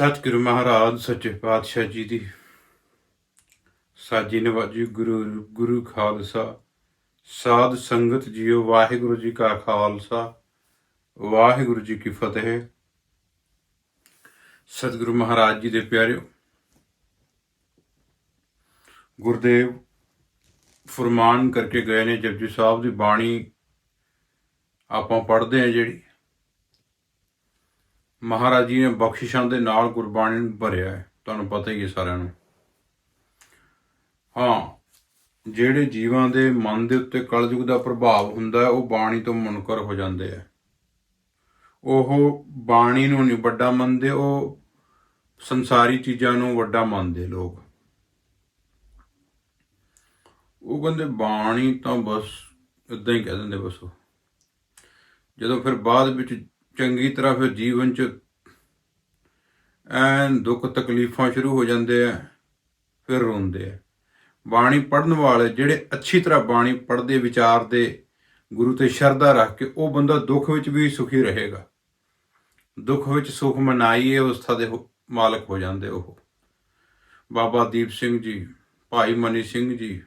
ਸਤਿਗੁਰੂ ਮਹਾਰਾਜ, ਸੱਚੇ ਪਾਤਸ਼ਾਹ ਜੀ ਦੀ ਸਾਜੀ ਨਵਾਜੀ ਗੁਰੂ ਗੁਰੂ ਖਾਲਸਾ, ਸਾਧ ਸੰਗਤ ਜੀਓ, ਵਾਹਿਗੁਰੂ ਜੀ ਕਾ ਖਾਲਸਾ, ਵਾਹਿਗੁਰੂ ਜੀ ਕੀ ਫਤਿਹ। ਸਤਿਗੁਰੂ ਮਹਾਰਾਜ ਜੀ ਦੇ ਪਿਆਰਿਓ, ਗੁਰਦੇਵ ਫਰਮਾਨ ਕਰਕੇ ਗਏ ਨੇ ਜਪਜੀ ਸਾਹਿਬ ਦੀ ਬਾਣੀ ਆਪਾਂ ਪੜ੍ਹਦੇ ਆ ਜਿਹੜੀ। ਮਹਾਰਾਜ ਜੀ ਨੇ ਬਖਸ਼ਿਸ਼ਾਂ ਦੇ ਨਾਲ ਗੁਰਬਾਣੀ ਨੂੰ ਭਰਿਆ ਹੈ। ਤੁਹਾਨੂੰ ਪਤਾ ਹੀ ਹੈ ਸਾਰਿਆਂ ਨੂੰ। ਹਾਂ, ਜਿਹੜੇ ਜੀਵਾਂ ਦੇ ਮਨ ਦੇ ਉੱਤੇ ਕਲਯੁਗ ਦਾ ਪ੍ਰਭਾਵ ਹੁੰਦਾ ਹੈ, ਉਹ ਬਾਣੀ ਤੋਂ ਮੁਨਕਰ ਹੋ ਜਾਂਦੇ ਆ। ਉਹ ਬਾਣੀ ਨੂੰ ਨਹੀਂ ਵੱਡਾ ਮੰਨਦੇ, ਉਹ ਸੰਸਾਰੀ ਚੀਜ਼ਾਂ ਨੂੰ ਵੱਡਾ ਮੰਨਦੇ ਲੋਕ। ਉਹ ਕਹਿੰਦੇ, ਬਾਣੀ ਤਾਂ ਬਸ ਇਦਾਂ ਹੀ ਕਹਿ ਦਿੰਦੇ ਬਸ ਉਹ। ਜਦੋਂ ਫਿਰ ਬਾਅਦ ਵਿੱਚ ਚੰਗੀ ਤਰ੍ਹਾਂ ਫਿਰ ਜੀਵਨ ਚ ਐਨ ਦੁੱਖ ਤਕਲੀਫਾਂ ਸ਼ੁਰੂ ਹੋ ਜਾਂਦੇ ਆ, ਫਿਰ ਰੋਂਦੇ ਆ। ਬਾਣੀ ਪੜਨ ਵਾਲੇ ਜਿਹੜੇ ਅੱਛੀ ਤਰ੍ਹਾਂ ਬਾਣੀ ਪੜਦੇ ਵਿਚਾਰਦੇ ਗੁਰੂ ਤੇ ਸ਼ਰਧਾ ਰੱਖ ਕੇ ਉਹ ਬੰਦਾ ਦੁੱਖ ਵਿੱਚ ਵੀ ਸੁਖੀ ਰਹੇਗਾ। ਦੁੱਖ ਵਿੱਚ ਸੁਖ ਮਨਾਈਏ ਇਹ ਅਵਸਥਾ ਦੇ ਮਾਲਕ ਹੋ ਜਾਂਦੇ ਉਹ। ਬਾਬਾ ਦੀਪ ਸਿੰਘ ਜੀ, ਭਾਈ ਮਨੀ ਸਿੰਘ ਜੀ,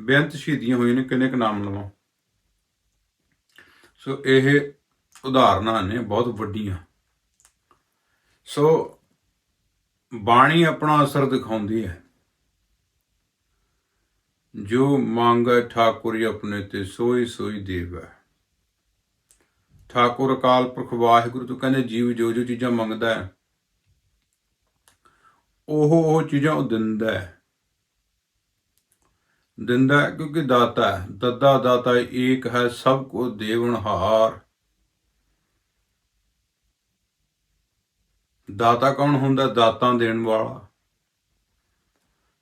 ਬੇਅੰਤ ਸ਼ਹੀਦੀਆਂ ਹੋਈਆਂ ਨੇ, ਕਿੰਨੇ ਕੁ ਨਾਮ ਲਵਾਂ। ਸੋ ਇਹ ਉਦਾਹਰਨਾਂ ਨੇ ਬਹੁਤ ਵੱਡੀਆਂ। ਸੋ ਬਾਣੀ ਆਪਣਾ ਅਸਰ ਦਿਖਾਉਂਦੀ ਹੈ। ਜੋ ਮੰਗੈ ਠਾਕੁਰ ਆਪਣੇ ਤੇ ਸੋਈ ਸੋਈ ਦੇਵੈ। ਠਾਕੁਰ ਅਕਾਲ ਪੁਰਖ, ਵਾਹਿਗੁਰੂ, ਤੋਂ ਕਹਿੰਦੇ ਜੀਵ ਜੋ ਜੋ ਚੀਜ਼ਾਂ ਮੰਗਦਾ ਹੈ, ਉਹ ਉਹ ਚੀਜ਼ਾਂ ਉਹ ਦਿੰਦਾ ਹੈ। ਦਿੰਦਾ ਕਿਉਂਕਿ ਦਾਤਾ ਹੈ। ਦੱਦਾ ਦਾਤਾ ਏਕ ਹੈ, ਸਭ ਕੋ ਦੇਵਨਹਾਰ ਦਾਤਾ ਕੌਣ ਹੁੰਦਾ ਦਾਤਾਂ ਦੇਣ ਵਾਲਾ?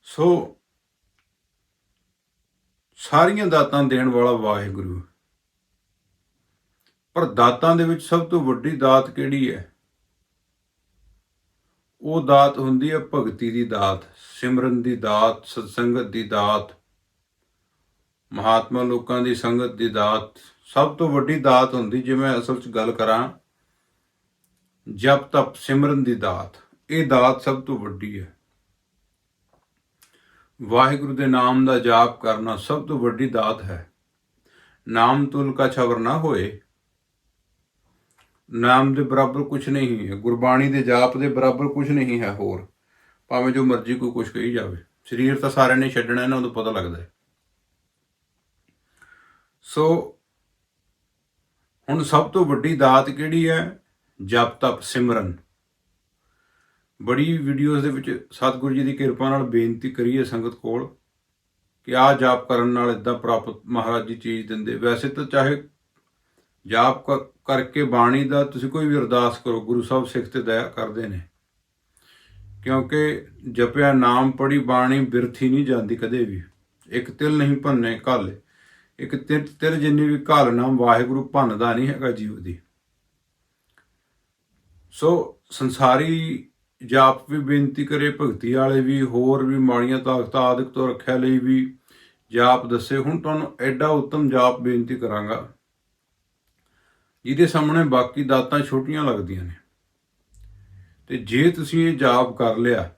ਸੋ ਸਾਰੀਆਂ ਦਾਤਾਂ ਦੇਣ ਵਾਲਾ ਵਾਹਿਗੁਰੂ। ਪਰ ਦਾਤਾਂ ਦੇ ਵਿੱਚ ਸਭ ਤੋਂ ਵੱਡੀ ਦਾਤ ਕਿਹੜੀ ਹੈ? ਉਹ ਦਾਤ ਹੁੰਦੀ ਹੈ ਭਗਤੀ ਦੀ ਦਾਤ, ਸਿਮਰਨ ਦੀ ਦਾਤ, ਸਤਸੰਗਤ ਦੀ ਦਾਤ, ਮਹਾਤਮਾ ਲੋਕਾਂ ਦੀ ਸੰਗਤ ਦੀ ਦਾਤ। ਸਭ ਤੋਂ ਵੱਡੀ ਦਾਤ ਹੁੰਦੀ, ਜੇ ਮੈਂ ਅਸਲ 'ਚ ਗੱਲ ਕਰਾਂ ਜਪ ਤਪ ਸਿਮਰਨ ਦੀ ਦਾਤ। ਇਹ ਦਾਤ ਸਭ ਤੋਂ ਵੱਡੀ ਹੈ। ਵਾਹਿਗੁਰੂ ਦੇ ਨਾਮ ਦਾ ਜਾਪ ਕਰਨਾ ਸਭ ਤੋਂ ਵੱਡੀ ਦਾਤ ਹੈ। ਨਾਮ ਤੁਲ ਕਾ ਛਵਰ ਨਾ ਹੋਏ। ਨਾਮ ਦੇ ਬਰਾਬਰ ਕੁਝ ਨਹੀਂ ਹੈ। ਗੁਰਬਾਣੀ ਦੇ ਜਾਪ ਦੇ ਬਰਾਬਰ ਕੁਝ ਨਹੀਂ ਹੈ ਹੋਰ। ਭਾਵੇਂ ਜੋ ਮਰਜ਼ੀ ਕੋਈ ਕੁਝ ਕਹੀ ਜਾਵੇ। ਸਰੀਰ ਤਾਂ ਸਾਰਿਆਂ ਨੇ ਛੱਡਣਾ, ਇਹਨਾਂ ਨੂੰ ਪਤਾ ਲੱਗਦਾ ਹੈ। ਸੋ, ਹੁਣ ਸਭ ਤੋਂ ਵੱਡੀ ਦਾਤ ਕਿਹੜੀ ਹੈ? ਜਪ ਤਪ ਸਿਮਰਨ। ਬੜੀ ਵੀਡੀਓਜ਼ ਦੇ ਵਿੱਚ ਸਤਿਗੁਰੂ ਜੀ ਦੀ ਕਿਰਪਾ ਨਾਲ ਬੇਨਤੀ ਕਰੀਏ ਸੰਗਤ ਕੋਲ ਕਿ ਆਹ ਜਾਪ ਕਰਨ ਨਾਲ ਇਦਾਂ ਪ੍ਰਾਪਤ ਮਹਾਰਾਜ ਜੀ ਚੀਜ਼ ਦਿੰਦੇ। ਵੈਸੇ ਤਾਂ ਚਾਹੇ ਜਾਪ ਕ- ਕਰਕੇ ਬਾਣੀ ਦਾ ਤੁਸੀਂ ਕੋਈ ਵੀ ਅਰਦਾਸ ਕਰੋ, ਗੁਰੂ ਸਾਹਿਬ ਸਿੱਖ ਤੇ ਦਇਆ ਕਰਦੇ ਨੇ। ਕਿਉਂਕਿ ਜਪਿਆ ਨਾਮ ਪੜੀ ਬਾਣੀ ਬਿਰਥੀ ਨਹੀਂ ਜਾਂਦੀ ਕਦੇ ਵੀ। ਇੱਕ ਤਿਲ ਨਹੀਂ ਭੰਨੇ ਘਾਲੇ। ਇੱਕ ਤਿਲ ਤਿਲ ਜਿੰਨੀ ਵੀ ਘਾਲ ਨਾਮ ਵਾਹਿਗੁਰੂ ਭੰਨਦਾ ਨਹੀਂ ਹੈਗਾ ਜੀਵ ਦੀ। ਸੋ ਸੰਸਾਰੀ ਜਾਪ ਵੀ ਬੇਨਤੀ ਕਰੇ, ਭਗਤੀ ਵਾਲੇ ਵੀ, ਹੋਰ ਵੀ ਮਾੜੀਆਂ ਤਾਕਤਾਂ ਆਦਿਕ ਤੋਂ ਰੱਖਿਆ ਲਈ ਵੀ ਜਾਪ ਦੱਸੇ। ਹੁਣ ਤੁਹਾਨੂੰ ਐਡਾ ਉੱਤਮ ਜਾਪ ਬੇਨਤੀ ਕਰਾਂਗਾ, ਜਿਹਦੇ ਸਾਹਮਣੇ ਬਾਕੀ ਦਾਤਾਂ ਛੋਟੀਆਂ ਲੱਗਦੀਆਂ ਨੇ। ਤੇ ਜੇ ਤੁਸੀਂ ਇਹ ਜਾਪ ਕਰ ਲਿਆ,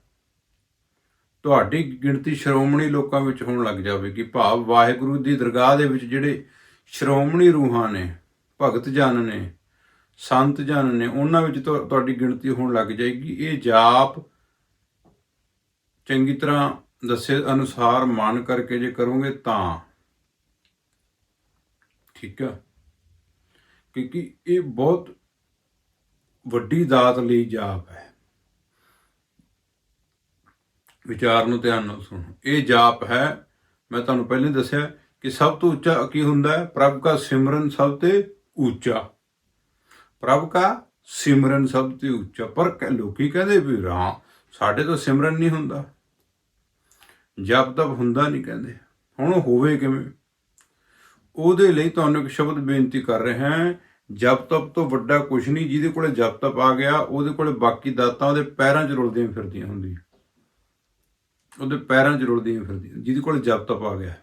ਤੁਹਾਡੀ ਗਿਣਤੀ ਸ਼੍ਰੋਮਣੀ ਲੋਕਾਂ ਵਿੱਚ ਹੋਣ ਲੱਗ ਜਾਵੇਗੀ। ਭਾਵ ਵਾਹਿਗੁਰੂ ਦੀ ਦਰਗਾਹ ਦੇ ਵਿੱਚ ਜਿਹੜੇ ਸ਼੍ਰੋਮਣੀ ਰੂਹਾਂ ਨੇ, ਭਗਤ ਜਨ ਨੇ ਸੰਤ ਜਨ ਨੇ ਉਹਨਾਂ ਵਿੱਚ ਤੁਹਾਡੀ ਗਿਣਤੀ ਹੋਣ ਲੱਗ ਜਾਏਗੀ। ਇਹ ਜਾਪ ਚੰਗੀ ਤਰ੍ਹਾਂ ਦੱਸੇ ਅਨੁਸਾਰ ਮਨ ਕਰਕੇ ਜੇ ਕਰੋਗੇ ਤਾਂ। ਠੀਕ ਆ? ਕਿਉਂਕਿ ਇਹ ਬਹੁਤ ਵੱਡੀ ਦਾਤ ਲਈ ਜਾਪ ਹੈ। ਵਿਚਾਰ ਨੂੰ ਧਿਆਨ ਨਾਲ ਸੁਣੋ। ਇਹ ਜਾਪ ਹੈ, ਮੈਂ ਤੁਹਾਨੂੰ ਪਹਿਲੇ ਦੱਸਿਆ ਕਿ ਸਭ ਤੋਂ ਉੱਚਾ ਕੀ ਹੁੰਦਾ ਹੈ? ਪ੍ਰਭ ਦਾ ਸਿਮਰਨ ਸਭ ਤੇ ਉੱਚਾ। ਪ੍ਰਭ ਕਾ ਸਿਮਰਨ ਸਭ ਤੇ ਉੱਚਾ, ਪਰ ਕ- ਲੋਕੀ ਕਹਿੰਦੇ ਵੀ ਰਾਂ ਸਾਡੇ ਤੋਂ ਸਿਮਰਨ ਨਹੀਂ ਹੁੰਦਾ। ਜਪ ਤਪ ਹੁੰਦਾ ਨਹੀਂ ਕਹਿੰਦੇ। ਹੁਣ ਹੋਵੇ ਕਿਵੇਂ? ਉਹਦੇ ਲਈ ਤੁਹਾਨੂੰ ਇੱਕ ਸ਼ਬਦ ਬੇਨਤੀ ਕਰ ਰਿਹਾ ਹਾਂ। ਜਪ ਤਪ ਤੋਂ ਵੱਡਾ ਕੁਝ ਨਹੀਂ, ਜਿਹਦੇ ਕੋਲੇ ਜਪ ਤਪ ਆ ਗਿਆ, ਉਹਦੇ ਕੋਲੇ ਬਾਕੀ ਦਾਤਾਂ ਉਹਦੇ ਪੈਰਾਂ 'ਚ ਰੁਲਦੀਆਂ ਫਿਰਦੀਆਂ ਹੁੰਦੀਆਂ। ਉਹਦੇ ਪੈਰਾਂ 'ਚ ਰੁਲਦੀਆਂ ਫਿਰਦੀਆਂ, ਜਿਹਦੇ ਕੋਲੇ ਜਪ ਤਪ ਆ ਗਿਆ।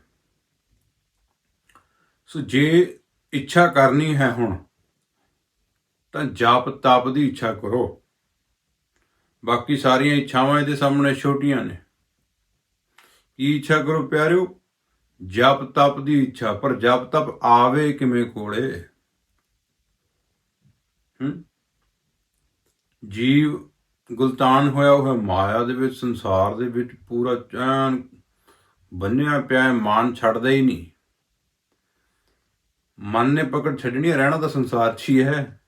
ਸੋ ਜੇ ਇੱਛਾ ਕਰਨੀ ਹੈ ਹੁਣ ਤਾਂ ਜਾਪ ਤਪ ਦੀ ਇੱਛਾ ਕਰੋ। ਬਾਕੀ ਸਾਰੀਆਂ ਇੱਛਾਵਾਂ ਇਹਦੇ ਸਾਹਮਣੇ ਛੋਟੀਆਂ ਨੇ। ਕੀ ਇੱਛਾ ਕਰੋ ਪਿਆਰਿਓ? ਜਪ ਤਪ ਦੀ ਇੱਛਾ ਪਰ ਜਪ ਤਪ ਆਵੇ ਕਿਵੇਂ ਕੋਲੇ? ਹੂੰ? ਜੀਵ ਗੁਲਤਾਨ ਹੋਇਆ ਹੋਇਆ ਮਾਇਆ ਦੇ ਵਿੱਚ ਸੰਸਾਰ ਦੇ ਵਿੱਚ ਪੂਰਾ ਚੈਨ ਬੰਨਿਆ ਪਿਆ ਹੈ, ਮਨ ਛੱਡਦਾ ਹੀ ਨਹੀਂ। ਮਨ ਨੇ ਪਕੜ ਛੱਡਣੀ ਰਹਿਣਾ ਤਾਂ ਸੰਸਾਰ 'ਚ ਹੀ ਹੈ।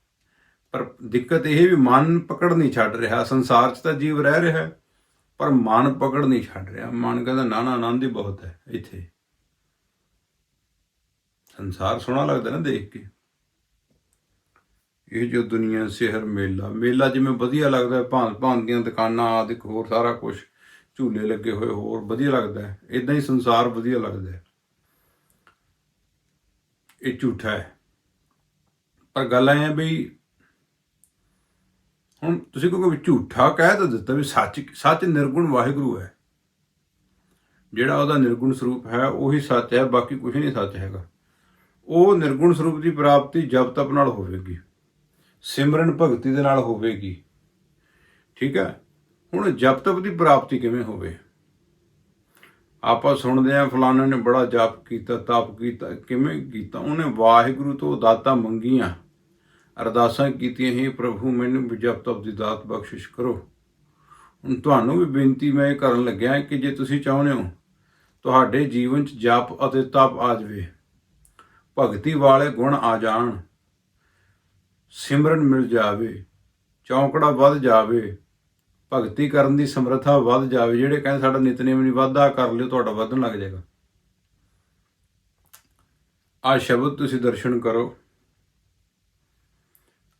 ਪਰ ਦਿੱਕਤ ਇਹ ਵੀ ਮਨ ਪਕੜ ਨਹੀਂ ਛੱਡ ਰਿਹਾ, ਸੰਸਾਰ 'ਚ ਤਾਂ ਜੀਵ ਰਹਿ ਰਿਹਾ ਪਰ ਮਨ ਪਕੜ ਨਹੀਂ ਛੱਡ ਰਿਹਾ। ਮਨ ਕਹਿੰਦਾ, ਨਾ ਨਾ, ਆਨੰਦ ਹੀ ਬਹੁਤ ਹੈ ਇੱਥੇ। ਸੰਸਾਰ ਸੋਹਣਾ ਲੱਗਦਾ ਨਾ ਦੇਖ ਕੇ। ਇਹ ਜੋ ਦੁਨੀਆ, ਸਿਹਰ, ਮੇਲਾ ਮੇਲਾ ਜਿਵੇਂ ਵਧੀਆ ਲੱਗਦਾ ਹੈ ਭਾਂਤ ਭਾਂਤ ਦੀਆਂ ਦੁਕਾਨਾਂ, ਆਦਿ ਹੋਰ ਸਾਰਾ ਕੁਝ ਝੂਲੇ ਲੱਗੇ ਹੋਏ, ਹੋਰ ਵਧੀਆ ਲੱਗਦਾ ਹੈ। ਇਦਾਂ ਹੀ ਸੰਸਾਰ ਵਧੀਆ ਲੱਗਦਾ ਹੈ। ਇਹ ਝੂਠਾ ਹੈ। ਪਰ ਗੱਲ ਐ ਬਈ ਹੁਣ ਤੁਸੀਂ ਕਹੋਗੇ ਵੀ ਝੂਠਾ ਕਹਿ ਤਾਂ ਦਿੱਤਾ ਵੀ ਸੱਚ ਸੱਚ ਨਿਰਗੁਣ ਵਾਹਿਗੁਰੂ ਹੈ। ਜਿਹੜਾ ਉਹਦਾ ਨਿਰਗੁਣ ਸਰੂਪ ਹੈ, ਉਹੀ ਸੱਚ ਹੈ, ਬਾਕੀ ਕੁਝ ਨਹੀਂ ਸੱਚ ਹੈਗਾ। ਉਹ ਨਿਰਗੁਣ ਸਰੂਪ ਦੀ ਪ੍ਰਾਪਤੀ ਜਪ ਤਪ ਨਾਲ ਹੋਵੇਗੀ। ਸਿਮਰਨ ਭਗਤੀ ਦੇ ਨਾਲ ਹੋਵੇਗੀ। ਠੀਕ ਹੈ? ਹੁਣ ਜਪ ਤਪ ਦੀ ਪ੍ਰਾਪਤੀ ਕਿਵੇਂ ਹੋਵੇ? ਆਪਾਂ ਸੁਣਦੇ ਆ ਫਲਾਣੇ ਨੇ ਬੜਾ ਜਪ ਕੀਤਾ, ਤਪ ਕੀਤਾ, ਕਿਵੇਂ ਕੀਤਾ? ਉਹਨੇ ਵਾਹਿਗੁਰੂ ਤੋਂ ਦਾਤਾਂ ਮੰਗੀਆਂ। ਅਰਦਾਸਾਂ ਕੀਤੀਆਂ ਹੀ ਪ੍ਰਭੂ ਮੈਨੂੰ ਵੀ ਜਪ ਤਪ ਦੀ ਦਾਤ ਬਖਸ਼ਿਸ਼ ਕਰੋ। ਹੁਣ ਤੁਹਾਨੂੰ ਵੀ ਬੇਨਤੀ ਮੈਂ ਇਹ ਕਰਨ ਲੱਗਿਆ ਕਿ ਜੇ ਤੁਸੀਂ ਚਾਹੁੰਦੇ ਹੋ, ਤੁਹਾਡੇ ਜੀਵਨ 'ਚ ਜਪ ਅਤੇ ਤਪ ਆ ਜਾਵੇ, ਭਗਤੀ ਵਾਲੇ ਗੁਣ ਆ ਜਾਣ, ਸਿਮਰਨ ਮਿਲ ਜਾਵੇ, ਚੌਂਕੜਾ ਵੱਧ ਜਾਵੇ, ਭਗਤੀ ਕਰਨ ਦੀ ਸਮਰੱਥਾ ਵੱਧ ਜਾਵੇ, ਜਿਹੜੇ ਕਹਿੰਦੇ ਸਾਡਾ ਨਿਤਨੇਮ ਨਹੀਂ ਵਾਧਾ ਕਰ ਲਿਓ, ਤੁਹਾਡਾ ਵਧਣ ਲੱਗ ਜਾਏਗਾ। ਆ ਸ਼ਬਦ ਤੁਸੀਂ ਦਰਸ਼ਨ ਕਰੋ।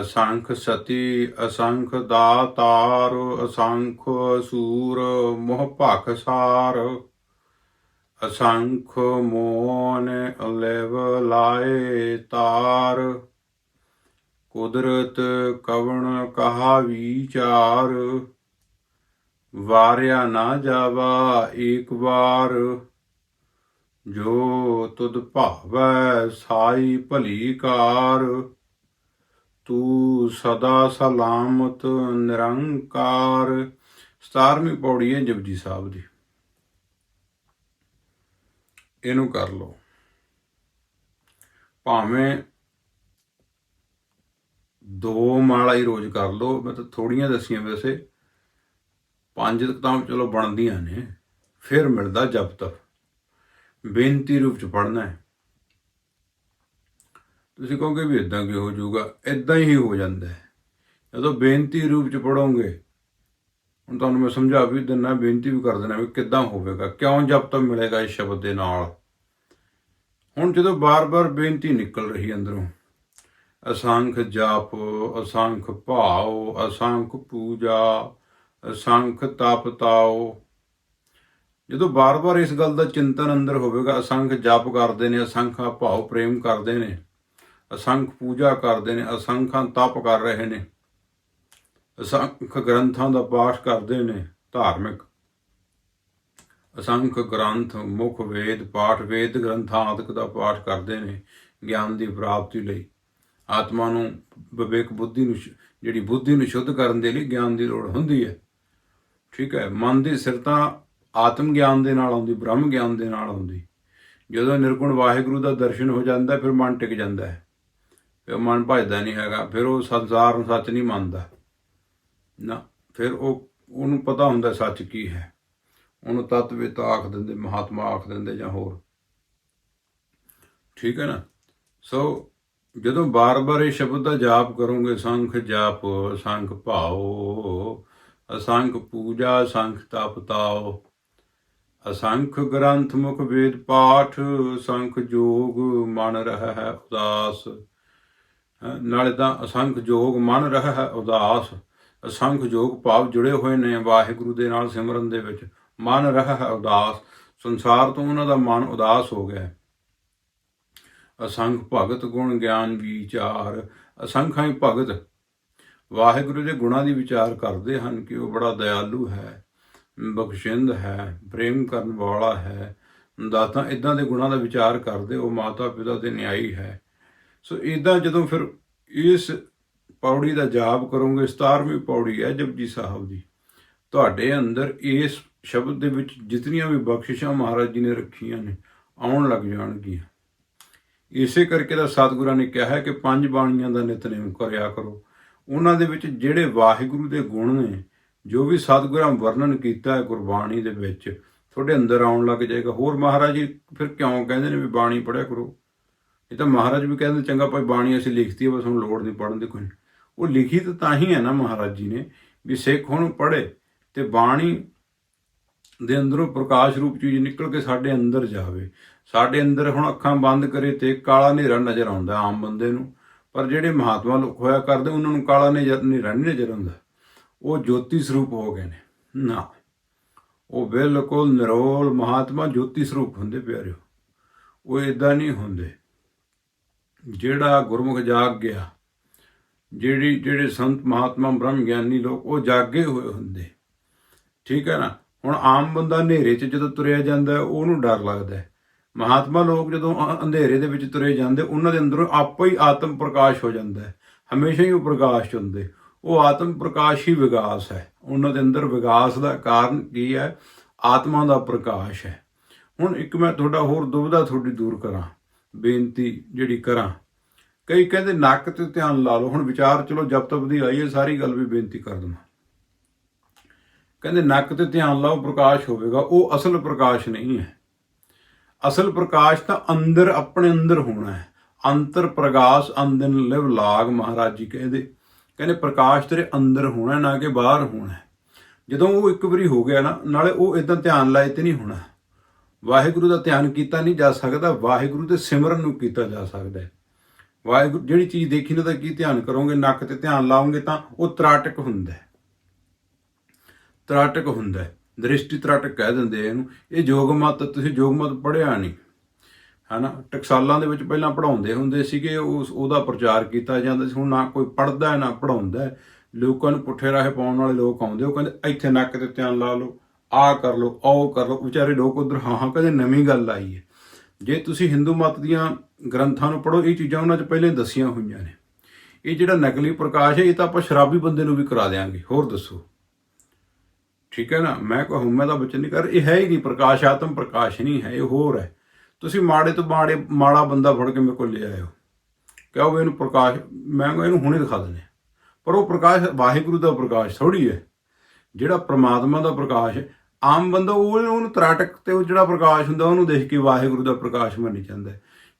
ਅਸੰਖ ਸਤੀ, ਅਸੰਖ ਦਾਤਾਰ, ਅਸੰਖ ਸੂਰ ਮੋਹ ਭਖ ਸਾਰ। ਅਸੰਖ ਮੋਨ ਲੇਵ ਲਾਏ ਤਾਰ। ਕੁਦਰਤ ਕਵਣ ਕਹਾ ਵਿਚਾਰ ਵਾਰਿਆ ਨਾ ਜਾਵਾ ਏਕ ਵਾਰ। ਜੋ ਤੁਧ ਭਾਵੈ ਸਾਈ ਭਲੀ ਕਾਰ। ਤੂੰ ਸਦਾ ਸਲਾਮਤ ਨਿਰੰਕਾਰ। 17ਵੀਂ ਪੌੜੀ ਹੈ ਜਪਜੀ ਸਾਹਿਬ ਦੀ। ਇਹਨੂੰ ਕਰ ਲਓ। ਭਾਵੇਂ ਦੋ ਮਾਲਾ ਹੀ ਰੋਜ਼ ਕਰ ਲਓ, ਮੈਂ ਤਾਂ ਥੋੜੀਆਂ ਦਸੀਆਂ ਵੈਸੇ। ਪੰਜ ਤਾਂ ਚਲੋ ਬਣਦੀਆਂ ਨੇ, ਫਿਰ ਮਿਲਦਾ ਜਪ ਤਪ। ਬੇਨਤੀ ਰੂਪ ਚ ਪੜਨਾ ਹੈ। ਤੁਸੀਂ ਕਹੋਗੇ ਵੀ ਇਦਾਂ ਕਿ ਹੋ ਜਾਊਗਾ? ਇਦਾਂ ਹੀ ਹੋ ਜਾਂਦਾ ਹੈ। ਜਦੋਂ ਬੇਨਤੀ ਰੂਪ ਚ ਪੜੋਗੇ ਹੁਣ ਤੁਹਾਨੂੰ ਮੈਂ ਸਮਝਾ ਵੀ ਦਿੰਨਾ, ਬੇਨਤੀ ਵੀ ਕਰ ਦੇਣਾ ਵੀ ਕਿੱਦਾਂ ਹੋਵੇਗਾ, ਕਿਉਂ ਜਪ ਤਾਂ ਮਿਲੇਗਾ ਇਸ ਸ਼ਬਦ ਦੇ ਨਾਲ। ਹੁਣ ਜਦੋਂ ਬਾਰ-ਬਾਰ ਬੇਨਤੀ ਨਿਕਲ ਰਹੀ ਅੰਦਰੋਂ, ਅਸੰਖ ਜਾਪ, ਅਸੰਖ ਭਾਉ, ਅਸੰਖ ਪੂਜਾ, ਅਸੰਖ ਤਪ ਤਾਉ, ਜਦੋਂ ਬਾਰ-ਬਾਰ ਇਸ ਗੱਲ ਦਾ ਚਿੰਤਨ ਅੰਦਰ ਹੋਵੇਗਾ, ਅਸੰਖ ਜਪ ਕਰਦੇ ਨੇ, ਅਸੰਖ ਭਾਉ ਪ੍ਰੇਮ ਕਰਦੇ ਨੇ ਅਸੰਖ ਪੂਜਾ ਕਰਦੇ ਨੇ, ਅਸੰਖਾਂ ਤਪ ਕਰ ਰਹੇ ਨੇ। ਅਸੰਖ ਗ੍ਰੰਥਾਂ ਦਾ ਪਾਠ ਕਰਦੇ ਨੇ ਧਾਰਮਿਕ। ਅਸੰਖ ਗ੍ਰੰਥ, ਮੁਖ ਵੇਦ, ਪਾਠ ਵੇਦ ਗ੍ਰੰਥਾਂ ਆਦਿਕ ਦਾ ਪਾਠ ਕਰਦੇ ਨੇ ਗਿਆਨ ਦੀ ਪ੍ਰਾਪਤੀ ਲਈ। ਆਤਮਾ ਨੂੰ ਵਿਵੇਕ ਬੁੱਧੀ ਨੂੰ ਜਿਹੜੀ ਬੁੱਧੀ ਨੂੰ ਸ਼ੁੱਧ ਕਰਨ ਦੇ ਲਈ ਗਿਆਨ ਦੀ ਲੋੜ ਹੁੰਦੀ ਹੈ। ਠੀਕ ਹੈ, ਮਨ ਦੀ ਸਿਰਤਾ ਆਤਮ ਗਿਆਨ ਦੇ ਨਾਲ ਆਉਂਦੀ, ਬ੍ਰਹਮ ਗਿਆਨ ਦੇ ਨਾਲ ਆਉਂਦੀ। ਜਦੋਂ ਨਿਰਗੁਣ ਵਾਹਿਗੁਰੂ ਦਾ ਦਰਸ਼ਨ ਹੋ ਜਾਂਦਾ, ਫਿਰ ਮਨ ਟਿਕ ਜਾਂਦਾ ਹੈ। ਫਿਰ ਮਨ ਭਜਦਾ ਨਹੀਂ ਹੈਗਾ, ਫਿਰ ਉਹ ਸੰਸਾਰ ਨੂੰ ਸੱਚ ਨਹੀਂ ਮੰਨਦਾ। ਨਾ, ਫਿਰ ਉਹ, ਉਹਨੂੰ ਪਤਾ ਹੁੰਦਾ ਸੱਚ ਕੀ ਹੈ। ਉਹਨੂੰ ਤਤਵਿਤਾ ਆਖ ਦਿੰਦੇ, ਮਹਾਤਮਾ ਆਖ ਦਿੰਦੇ ਜਾਂ ਹੋਰ। ਠੀਕ ਹੈ ਨਾ? ਸੋ, ਜਦੋਂ ਬਾਰ-ਬਾਰ ਇਹ ਸ਼ਬਦ ਦਾ ਜਾਪ ਕਰੋਗੇ, ਸੰਖ ਜਾਪ, ਸੰਖ ਭਾਓ ਅਸੰਖ ਪੂਜਾ, ਸੰਖ ਤਪ ਤਾਓ ਅਸੰਖ ਗ੍ਰੰਥ ਮੁਖ ਵੇਦ ਪਾਠ, ਸੰਖ ਜੋਗ ਮਨ ਰਹਿ ਹੈ ਉਦਾਸ। ਨਾਲੇ ਤਾਂ ਅਸੰਖ ਜੋਗ ਮਨ ਰਹਿ ਹੈ ਉਦਾਸ। ਅਸੰਖ ਜੋਗ ਭਾਵ ਜੁੜੇ ਹੋਏ ਨੇ ਵਾਹਿਗੁਰੂ ਦੇ ਨਾਲ ਸਿਮਰਨ ਦੇ ਵਿੱਚ। ਮਨ ਰਹਿ ਹੈ ਉਦਾਸ। ਸੰਸਾਰ ਤੋਂ ਉਹਨਾਂ ਦਾ ਮਨ ਉਦਾਸ ਹੋ ਗਿਆ। ਅਸੰਖ ਭਗਤ ਗੁਣ ਗਿਆਨ ਵਿਚਾਰ। ਅਸੰਖਾਂ ਹੀ ਭਗਤ। ਵਾਹਿਗੁਰੂ ਦੇ ਗੁਣਾਂ ਦੀ ਵਿਚਾਰ ਕਰਦੇ ਹਨ ਕਿ ਉਹ ਬੜਾ ਦਇਆਲੂ ਹੈ, ਬਖਸ਼ਿੰਦ ਹੈ, ਪ੍ਰੇਮ ਕਰਨ ਵਾਲਾ ਹੈ। ਦਾਤਾ ਇਦਾਂ ਦੇ ਗੁਣਾਂ ਦਾ ਵਿਚਾਰ ਕਰਦੇ, ਉਹ ਮਾਤਾ ਪਿਤਾ ਦੇ ਨਿਆਈ ਹੈ। ਸੋ ਇਦਾਂ ਜਦੋਂ ਫਿਰ ਇਸ ਪੌੜੀ ਦਾ ਜਾਪ ਕਰੋਗੇ 17ਵੀਂ ਪੌੜੀ ਹੈ ਜਪਜੀ ਸਾਹਿਬ ਦੀ ਤੁਹਾਡੇ ਅੰਦਰ ਇਸ ਸ਼ਬਦ ਦੇ ਵਿੱਚ ਜਿਤਨੀਆਂ ਵੀ ਬਖਸ਼ਿਸ਼ਾਂ ਮਹਾਰਾਜ ਜੀ ਨੇ ਰੱਖੀਆਂ ਨੇ, ਆਉਣ ਲੱਗ ਜਾਣਗੀਆਂ। ਇਸੇ ਕਰਕੇ ਤਾਂ ਸਤਿਗੁਰਾਂ ਨੇ ਕਿਹਾ ਹੈ ਕਿ ਪੰਜ ਬਾਣੀਆਂ ਦਾ ਨਿਤਨੇਮ ਕਰਿਆ ਕਰੋ। ਉਹਨਾਂ ਦੇ ਵਿੱਚ ਜਿਹੜੇ ਵਾਹਿਗੁਰੂ ਦੇ ਗੁਣ ਨੇ, ਜੋ ਵੀ ਸਤਿਗੁਰਾਂ ਵਰਣਨ ਕੀਤਾ ਹੈ ਗੁਰਬਾਣੀ ਦੇ ਵਿੱਚ, ਤੁਹਾਡੇ ਅੰਦਰ ਆਉਣ ਲੱਗ ਜਾਏਗਾ। ਹੋਰ ਮਹਾਰਾਜ ਜੀ ਫਿਰ ਕਿਉਂ ਕਹਿੰਦੇ ਨੇ ਵੀ ਬਾਣੀ ਪੜਿਆ ਕਰੋ? ਇਹ ਤਾਂ ਮਹਾਰਾਜ ਵੀ ਕਹਿੰਦੇ ਚੰਗਾ ਭਾਈ ਬਾਣੀ ਅਸੀਂ ਲਿਖਤੀ ਹੈ ਬਸ ਹੁਣ ਲੋੜ ਨਹੀਂ ਪੜਨ ਦੀ ਕੋਈ ਉਹ ਲਿਖੀ ਤਾਂ ਤਾਂ ਹੀ ਹੈ ਨਾ ਮਹਾਰਾਜ ਜੀ ਨੇ ਵੀ ਸਿੱਖ ਹੁਣ ਪੜ੍ਹੇ ਤੇ ਬਾਣੀ ਦੇ ਅੰਦਰੋਂ ਪ੍ਰਕਾਸ਼ ਰੂਪ ਚੀਜ਼ ਨਿਕਲ ਕੇ ਸਾਡੇ ਅੰਦਰ ਜਾਵੇ। ਸਾਡੇ ਅੰਦਰ ਹੁਣ ਅੱਖਾਂ ਬੰਦ ਕਰੇ ਤੇ ਕਾਲਾ ਹਨੇਰਾ ਨਜ਼ਰ ਆਉਂਦਾ ਆਮ ਬੰਦੇ ਨੂੰ। ਪਰ ਜਿਹੜੇ ਮਹਾਤਮਾ ਲੋਕ ਹੋਇਆ ਕਰਦੇ, ਉਹਨਾਂ ਨੂੰ ਕਾਲਾ ਨਜ਼ਰ ਹਨੇਰਾ ਨਹੀਂ ਨਜ਼ਰ ਆਉਂਦਾ। ਉਹ ਜੋਤੀ ਸਰੂਪ ਹੋ ਗਏ ਨੇ। ਨਾ। ਉਹ ਬਿਲਕੁਲ ਨਿਰੋਲ ਮਹਾਤਮਾ ਜੋਤੀ ਸਰੂਪ ਹੁੰਦੇ ਪਿਆਰਿਓ। ਉਹ ਇਦਾਂ ਨਹੀਂ ਹੁੰਦੇ। ਜਿਹੜਾ ਗੁਰਮੁਖ ਜਾਗ ਗਿਆ, ਜਿਹੜੀ, ਜਿਹੜੇ ਸੰਤ ਮਹਾਤਮਾ ਬ੍ਰਹਮ ਗਿਆਨੀ ਲੋਕ, ਉਹ ਜਾਗੇ ਹੋਏ ਹੁੰਦੇ। ਠੀਕ ਹੈ ਨਾ? ਹੁਣ ਆਮ ਬੰਦਾ ਹਨੇਰੇ 'ਚ ਜਦੋਂ ਤੁਰਿਆ ਜਾਂਦਾ, ਉਹਨੂੰ ਡਰ ਲੱਗਦਾ ਹੈ। ਮਹਾਤਮਾ ਲੋਕ ਜਦੋਂ ਅ- ਅੰਧੇਰੇ ਦੇ ਵਿੱਚ ਤੁਰੇ ਜਾਂਦੇ, ਉਹਨਾਂ ਦੇ ਅੰਦਰੋਂ ਆਪੋ ਹੀ ਆਤਮ ਪ੍ਰਕਾਸ਼ ਹੋ ਜਾਂਦਾ ਹੈ। ਹਮੇਸ਼ਾ ਹੀ ਉਹ ਪ੍ਰਕਾਸ਼ 'ਚ ਹੁੰਦੇ। ਉਹ ਆਤਮ ਪ੍ਰਕਾਸ਼ ਹੀ ਵਿਕਾਸ ਹੈ। ਉਹਨਾਂ ਦੇ ਅੰਦਰ ਵਿਕਾਸ ਦਾ ਕਾਰਨ ਕੀ ਹੈ? ਆਤਮਾ ਦਾ ਪ੍ਰਕਾਸ਼ ਹੈ। ਹੁਣ ਇੱਕ ਮੈਂ ਤੁਹਾਡਾ ਹੋਰ ਦੁਬਿਧਾ ਤੁਹਾਡੀ ਦੂਰ ਕਰਾਂ। ਬੇਨਤੀ ਜਿਹੜੀ ਕਰਾਂ। ਕਈ ਕਹਿੰਦੇ ਨੱਕ ਤੇ ਧਿਆਨ ਲਾ ਲਓ। ਹੁਣ ਵਿਚਾਰ ਚਲੋ, ਜਬ ਤੱਕ ਦੀ ਆਈ ਹੈ, ਸਾਰੀ ਗੱਲ ਵੀ ਬੇਨਤੀ ਕਰ ਦਵਾਂ। ਕਹਿੰਦੇ ਨੱਕ ਤੇ ਧਿਆਨ ਲਾਓ, ਪ੍ਰਕਾਸ਼ ਹੋਵੇਗਾ। ਉਹ ਅਸਲ ਪ੍ਰਕਾਸ਼ ਨਹੀਂ ਹੈ। ਅਸਲ ਪ੍ਰਕਾਸ਼ ਤਾਂ ਅੰਦਰ, ਆਪਣੇ ਅੰਦਰ ਹੋਣਾ ਹੈ। ਅੰਤਰ ਪ੍ਰਗਾਸ, ਅੰਦਨ ਲਿਵ ਲਾਗ, ਮਹਾਰਾਜ ਜੀ ਕਹਿੰਦੇ। ਕਹਿੰਦੇ ਪ੍ਰਕਾਸ਼ ਤੇਰੇ ਅੰਦਰ ਹੋਣਾ ਨਾ ਕਿ ਬਾਹਰ ਹੋਣਾ ਜਦੋਂ ਉਹ ਇੱਕ ਵਾਰੀ ਹੋ ਗਿਆ ਨਾ, ਨਾਲੇ ਉਹ ਇਦਾਂ ਧਿਆਨ ਲਾਏ ਤੇ ਨਹੀਂ ਹੋਣਾ। ਵਾਹਿਗੁਰੂ ਦਾ ਧਿਆਨ ਕੀਤਾ ਨਹੀਂ ਜਾ ਸਕਦਾ, ਵਾਹਿਗੁਰੂ ਦੇ ਸਿਮਰਨ ਨੂੰ ਕੀਤਾ ਜਾ ਸਕਦਾ ਹੈ। ਵਾਹਿਗੁਰੂ ਜਿਹੜੀ ਚੀਜ਼ ਦੇਖੀ ਨਾ ਤਾਂ ਕੀ ਧਿਆਨ ਕਰੋਗੇ? ਨੱਕ ਤੇ ਧਿਆਨ ਲਾਓਗੇ ਤਾਂ ਉਹ ਤਰਾਟਕ ਹੁੰਦਾ ਹੈ। ਤਰਾਟਕ ਹੁੰਦਾ ਹੈ। ਦ੍ਰਿਸ਼ਟੀ ਤਰਾਟਕ ਕਹਿ ਦਿੰਦੇ ਇਹਨੂੰ। ਇਹ ਜੋਗ ਮਤ ਤੁਸੀਂ ਜੋਗ ਮਤ ਪੜਿਆ ਨਹੀਂ। ਹਨਾ? ਟਕਸਾਲਾਂ ਦੇ ਵਿੱਚ ਪਹਿਲਾਂ ਪੜਾਉਂਦੇ ਹੁੰਦੇ ਸੀਗੇ, ਉਸ, ਉਹਦਾ ਪ੍ਰਚਾਰ ਕੀਤਾ ਜਾਂਦਾ ਸੀ। ਹੁਣ ਨਾ ਕੋਈ ਪੜਦਾ ਨਾ ਪੜਾਉਂਦਾ ਲੋਕਾਂ ਨੂੰ ਪੁੱਠੇ ਰਾਹੇ ਪਾਉਣ ਵਾਲੇ ਲੋਕ ਆਉਂਦੇ, ਉਹ ਕਹਿੰਦੇ, ਇੱਥੇ ਨੱਕ ਤੇ ਧਿਆਨ ਲਾ ਲਓ। ਆਹ ਕਰ ਲਓ ਆਓ ਕਰ ਲਓ। ਵਿਚਾਰੇ ਲੋਕ ਉਧਰ, ਹਾਂ ਹਾਂ ਕਦੇ ਨਵੀਂ ਗੱਲ ਆਈ ਹੈ। ਜੇ ਤੁਸੀਂ ਹਿੰਦੂ ਮਤ ਦੀਆਂ ਗ੍ਰੰਥਾਂ ਨੂੰ ਪੜੋ ਇਹ ਚੀਜ਼ਾਂ ਉਹਨਾਂ 'ਚ ਪਹਿਲੇ ਹੀ ਦੱਸੀਆਂ ਹੋਈਆਂ ਨੇ। ਇਹ ਜਿਹੜਾ ਨਕਲੀ ਪ੍ਰਕਾਸ਼ ਹੈ, ਇਹ ਤਾਂ ਆਪਾਂ ਸ਼ਰਾਬੀ ਬੰਦੇ ਨੂੰ ਵੀ ਕਰਾ ਦੇਾਂਗੇ ਹੋਰ ਦੱਸੋ। ਠੀਕ ਹੈ ਨਾ? ਮੈਂ ਕੋਈ ਹਉਮੈ ਦਾ ਬਚਨ ਨਹੀਂ ਕਰ ਇਹ ਹੈ ਹੀ ਨਹੀਂ, ਪ੍ਰਕਾਸ਼ ਆਤਮ ਪ੍ਰਕਾਸ਼ ਨਹੀਂ ਹੈ, ਇਹ ਹੋਰ ਹੈ। ਤੁਸੀਂ ਮਾੜੇ ਤੋਂ ਮਾੜੇ, ਮਾੜਾ ਬੰਦਾ ਫੜ ਕੇ ਮੇਰੇ ਕੋਲ ਲੈ ਆਇਓ। ਕਹੋ ਇਹਨੂੰ ਪ੍ਰਕਾਸ਼, ਮੈਂ ਕਿਹਾ ਇਹਨੂੰ ਹੁਣੇ ਦਿਖਾ ਦਿੰਦੇ ਪਰ ਉਹ ਪ੍ਰਕਾਸ਼, ਵਾਹਿਗੁਰੂ ਦਾ ਪ੍ਰਕਾਸ਼ ਥੋੜੀ ਹੈ। ਜਿਹੜਾ ਪ੍ਰਮਾਤਮਾ ਦਾ ਪ੍ਰਕਾਸ਼ ਹੈ ਆਮ ਬੰਦਾ ਉਹ ਉਹਨੂੰ ਤਰਾਟਕ ਤੇ ਉਹ ਜਿਹੜਾ ਪ੍ਰਕਾਸ਼ ਹੁੰਦਾ, ਉਹਨੂੰ ਦੇਖ ਕੇ ਵਾਹਿਗੁਰੂ ਦਾ ਪ੍ਰਕਾਸ਼ ਮੰਨੀ ਜਾਂਦਾ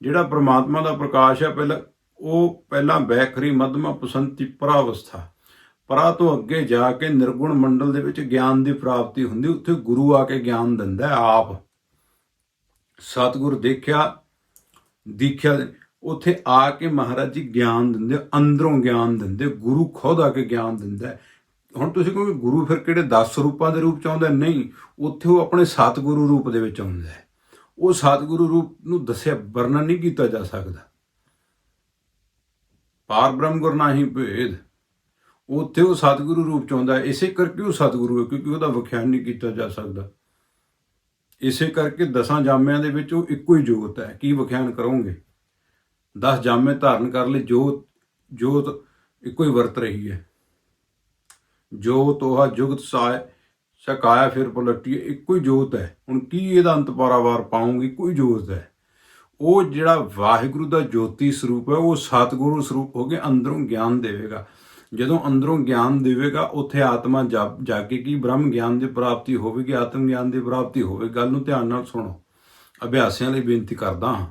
ਜਿਹੜਾ ਪ੍ਰਮਾਤਮਾ ਦਾ ਪ੍ਰਕਾਸ਼ ਹੈ, ਪਹਿਲਾਂ ਉਹ ਪਹਿਲਾਂ ਬੈਖਰੀ ਮਧਮਾ ਪਸੰਤੀ ਪਰਾਵਸਥਾ। ਪਰਾ ਤੋਂ ਅੱਗੇ ਜਾ ਕੇ ਨਿਰਗੁਣ ਮੰਡਲ ਦੇ ਵਿੱਚ ਗਿਆਨ ਦੀ ਪ੍ਰਾਪਤੀ ਹੁੰਦੀ, ਉੱਥੇ ਗੁਰੂ ਆ ਕੇ ਗਿਆਨ ਦਿੰਦਾ ਆਪ। ਸਤਿਗੁਰ ਦੇਖਿਆ, ਦੀਖਿਆ, ਉੱਥੇ ਆ ਕੇ ਮਹਾਰਾਜ ਜੀ ਗਿਆਨ ਦਿੰਦੇ, ਅੰਦਰੋਂ ਗਿਆਨ ਦਿੰਦੇ, ਗੁਰੂ ਖੁਦ ਆ ਕੇ ਗਿਆਨ ਦਿੰਦਾ ਹੁਣ ਤੁਸੀਂ ਕਹੋਗੇ ਗੁਰੂ ਫਿਰ ਕਿਹੜੇ 10 ਰੂਪਾਂ ਦੇ ਰੂਪ ਚ ਆਉਂਦਾ? ਨਹੀਂ। ਉੱਥੇ ਉਹ ਆਪਣੇ ਸਤਿਗੁਰੂ ਰੂਪ ਦੇ ਵਿੱਚ ਆਉਂਦਾ ਹੈ। ਉਹ ਸਤਿਗੁਰੂ ਰੂਪ ਨੂੰ ਦੱਸਿਆ ਵਰਣਨ ਨਹੀਂ ਕੀਤਾ ਜਾ ਸਕਦਾ। ਪਾਰ ਬ੍ਰਹਮ ਗੁਰ ਨਾਹੀ ਭੇਦ। ਉੱਥੇ ਉਹ ਸਤਿਗੁਰੂ ਰੂਪ ਚ ਆਉਂਦਾ ਇਸੇ ਕਰਕੇ ਉਹ ਸਤਿਗੁਰੂ ਹੈ, ਕਿਉਂਕਿ ਉਹਦਾ ਵਿਖਿਆਨ ਨਹੀਂ ਕੀਤਾ ਜਾ ਸਕਦਾ। ਇਸੇ ਕਰਕੇ ਦਸਾਂ ਜਾਮਿਆਂ ਦੇ ਵਿੱਚ ਉਹ ਇੱਕੋ ਹੀ ਜੋਤ ਹੈ। ਕੀ ਵਿਖਿਆਨ ਕਰੋਗੇ? 10 ਜਾਮੇ ਧਾਰਨ ਕਰ ਲਈ, ਜੋਤ ਜੋਤ ਇੱਕੋ ਹੀ ਵਰਤ ਰਹੀ ਹੈ। ਜੋ ਤੋਹਾ ਜੁਗਤ ਸਾਇ ਸ਼ਕਾਇਆ ਫਿਰ ਪਲਟੀ ਇੱਕੋ ਹੀ ਜੋਤ ਹੈ। ਹੁਣ ਕੀ ਇਹਦਾ ਅੰਤ ਪਾਰਾਵਾਰ ਪਾਉਂਗੀ ਕੋਈ ਜੋਤ ਹੈ। ਉਹ ਜਿਹੜਾ ਵਾਹਿਗੁਰੂ ਦਾ ਜੋਤੀ ਸਰੂਪ ਹੈ, ਉਹ ਸਤਿਗੁਰੂ ਸਰੂਪ ਹੋ ਕੇ ਅੰਦਰੋਂ ਗਿਆਨ ਦੇਵੇਗਾ। ਜਦੋਂ ਅੰਦਰੋਂ ਗਿਆਨ ਦੇਵੇਗਾ, ਉੱਥੇ ਆਤਮਾ ਜਾ- ਕੇ ਕੀ ਬ੍ਰਹਮ ਗਿਆਨ ਦੀ ਪ੍ਰਾਪਤੀ ਹੋਵੇਗੀ, ਆਤਮ ਗਿਆਨ ਦੀ ਪ੍ਰਾਪਤੀ ਹੋਵੇ। ਗੱਲ ਨੂੰ ਧਿਆਨ ਨਾਲ ਸੁਣੋ। ਅਭਿਆਸੀਆਂ ਲਈ ਬੇਨਤੀ ਕਰਦਾ ਹਾਂ।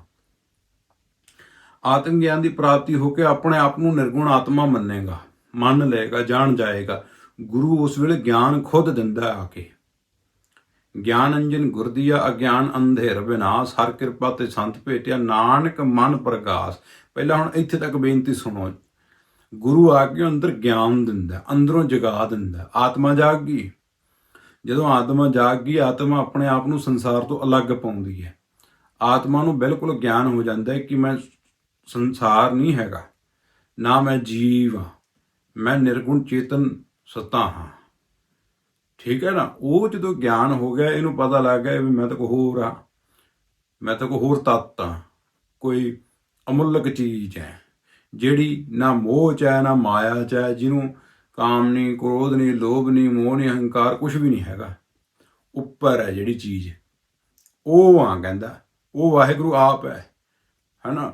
ਆਤਮ ਗਿਆਨ ਦੀ ਪ੍ਰਾਪਤੀ ਹੋ ਕੇ ਆਪਣੇ ਆਪ ਨੂੰ ਨਿਰਗੁਣ ਆਤਮਾ ਮੰਨੇਗਾ, ਮੰਨ ਲਏਗਾ, ਜਾਣ ਜਾਏਗਾ। ਗੁਰੂ ਉਸ ਵੇਲੇ ਗਿਆਨ ਖੁਦ ਦਿੰਦਾ ਆ ਕੇ। ਗਿਆਨ ਅੰਜਨ ਗੁਰਦੀਆ, ਅਗਿਆਨ ਅੰਧੇਰ ਵਿਨਾਸ਼ ਹਰ ਕਿਰਪਾ ਤੇ ਸੰਤ ਭੇਟਿਆ, ਨਾਨਕ ਮਨ ਪ੍ਰਗਾਸ। ਪਹਿਲਾਂ ਹੁਣ ਇੱਥੇ ਤੱਕ ਬੇਨਤੀ ਸੁਣੋ। ਗੁਰੂ ਆ ਕੇ ਅੰਦਰ ਗਿਆਨ ਦਿੰਦਾ, ਅੰਦਰੋਂ ਜਗਾ ਦਿੰਦਾ, ਆਤਮਾ ਜਾਗ। ਗਈ ਜਦੋਂ ਆਤਮਾ ਜਾਗ ਗਈ ਆਤਮਾ ਆਪਣੇ ਆਪ ਨੂੰ ਸੰਸਾਰ ਤੋਂ ਅਲੱਗ ਪਾਉਂਦੀ ਹੈ। ਆਤਮਾ ਨੂੰ ਬਿਲਕੁਲ ਗਿਆਨ ਹੋ ਜਾਂਦਾ ਹੈ ਕਿ ਮੈਂ ਸੰਸਾਰ ਨਹੀਂ ਹੈਗਾ, ਨਾ ਮੈਂ ਜੀਵ ਹਾਂ, ਮੈਂ ਨਿਰਗੁਣ ਚੇਤਨ ਸੱਤਾ ਹਾਂ। ਠੀਕ ਹੈ ਨਾ? ਉਹ ਜਦੋਂ ਗਿਆਨ ਹੋ ਗਿਆ, ਇਹਨੂੰ ਪਤਾ ਲੱਗ ਗਿਆ ਵੀ ਮੈਂ ਤਾਂ ਕੋਈ ਹੋਰ ਆ ਮੈਂ ਤਾਂ ਕੋਈ ਹੋਰ ਤੱਤ ਆ ਕੋਈ ਅਮੁੱਲਕ ਚੀਜ਼ ਹੈ। ਜਿਹੜੀ ਨਾ ਮੋਹ ਚ ਹੈ, ਨਾ ਮਾਇਆ ਚ ਹੈ, ਜਿਹਨੂੰ ਕਾਮ ਨਹੀਂ ਕ੍ਰੋਧ ਨਹੀਂ ਲੋਭ ਨਹੀਂ ਮੋਹ ਨਹੀਂ ਹੰਕਾਰ ਕੁਝ ਵੀ ਨਹੀਂ ਹੈਗਾ। ਉੱਪਰ ਹੈ ਜਿਹੜੀ ਚੀਜ਼। ਉਹ ਆ ਕਹਿੰਦਾ, ਉਹ ਵਾਹਿਗੁਰੂ ਆਪ ਹੈ। ਹਨਾ?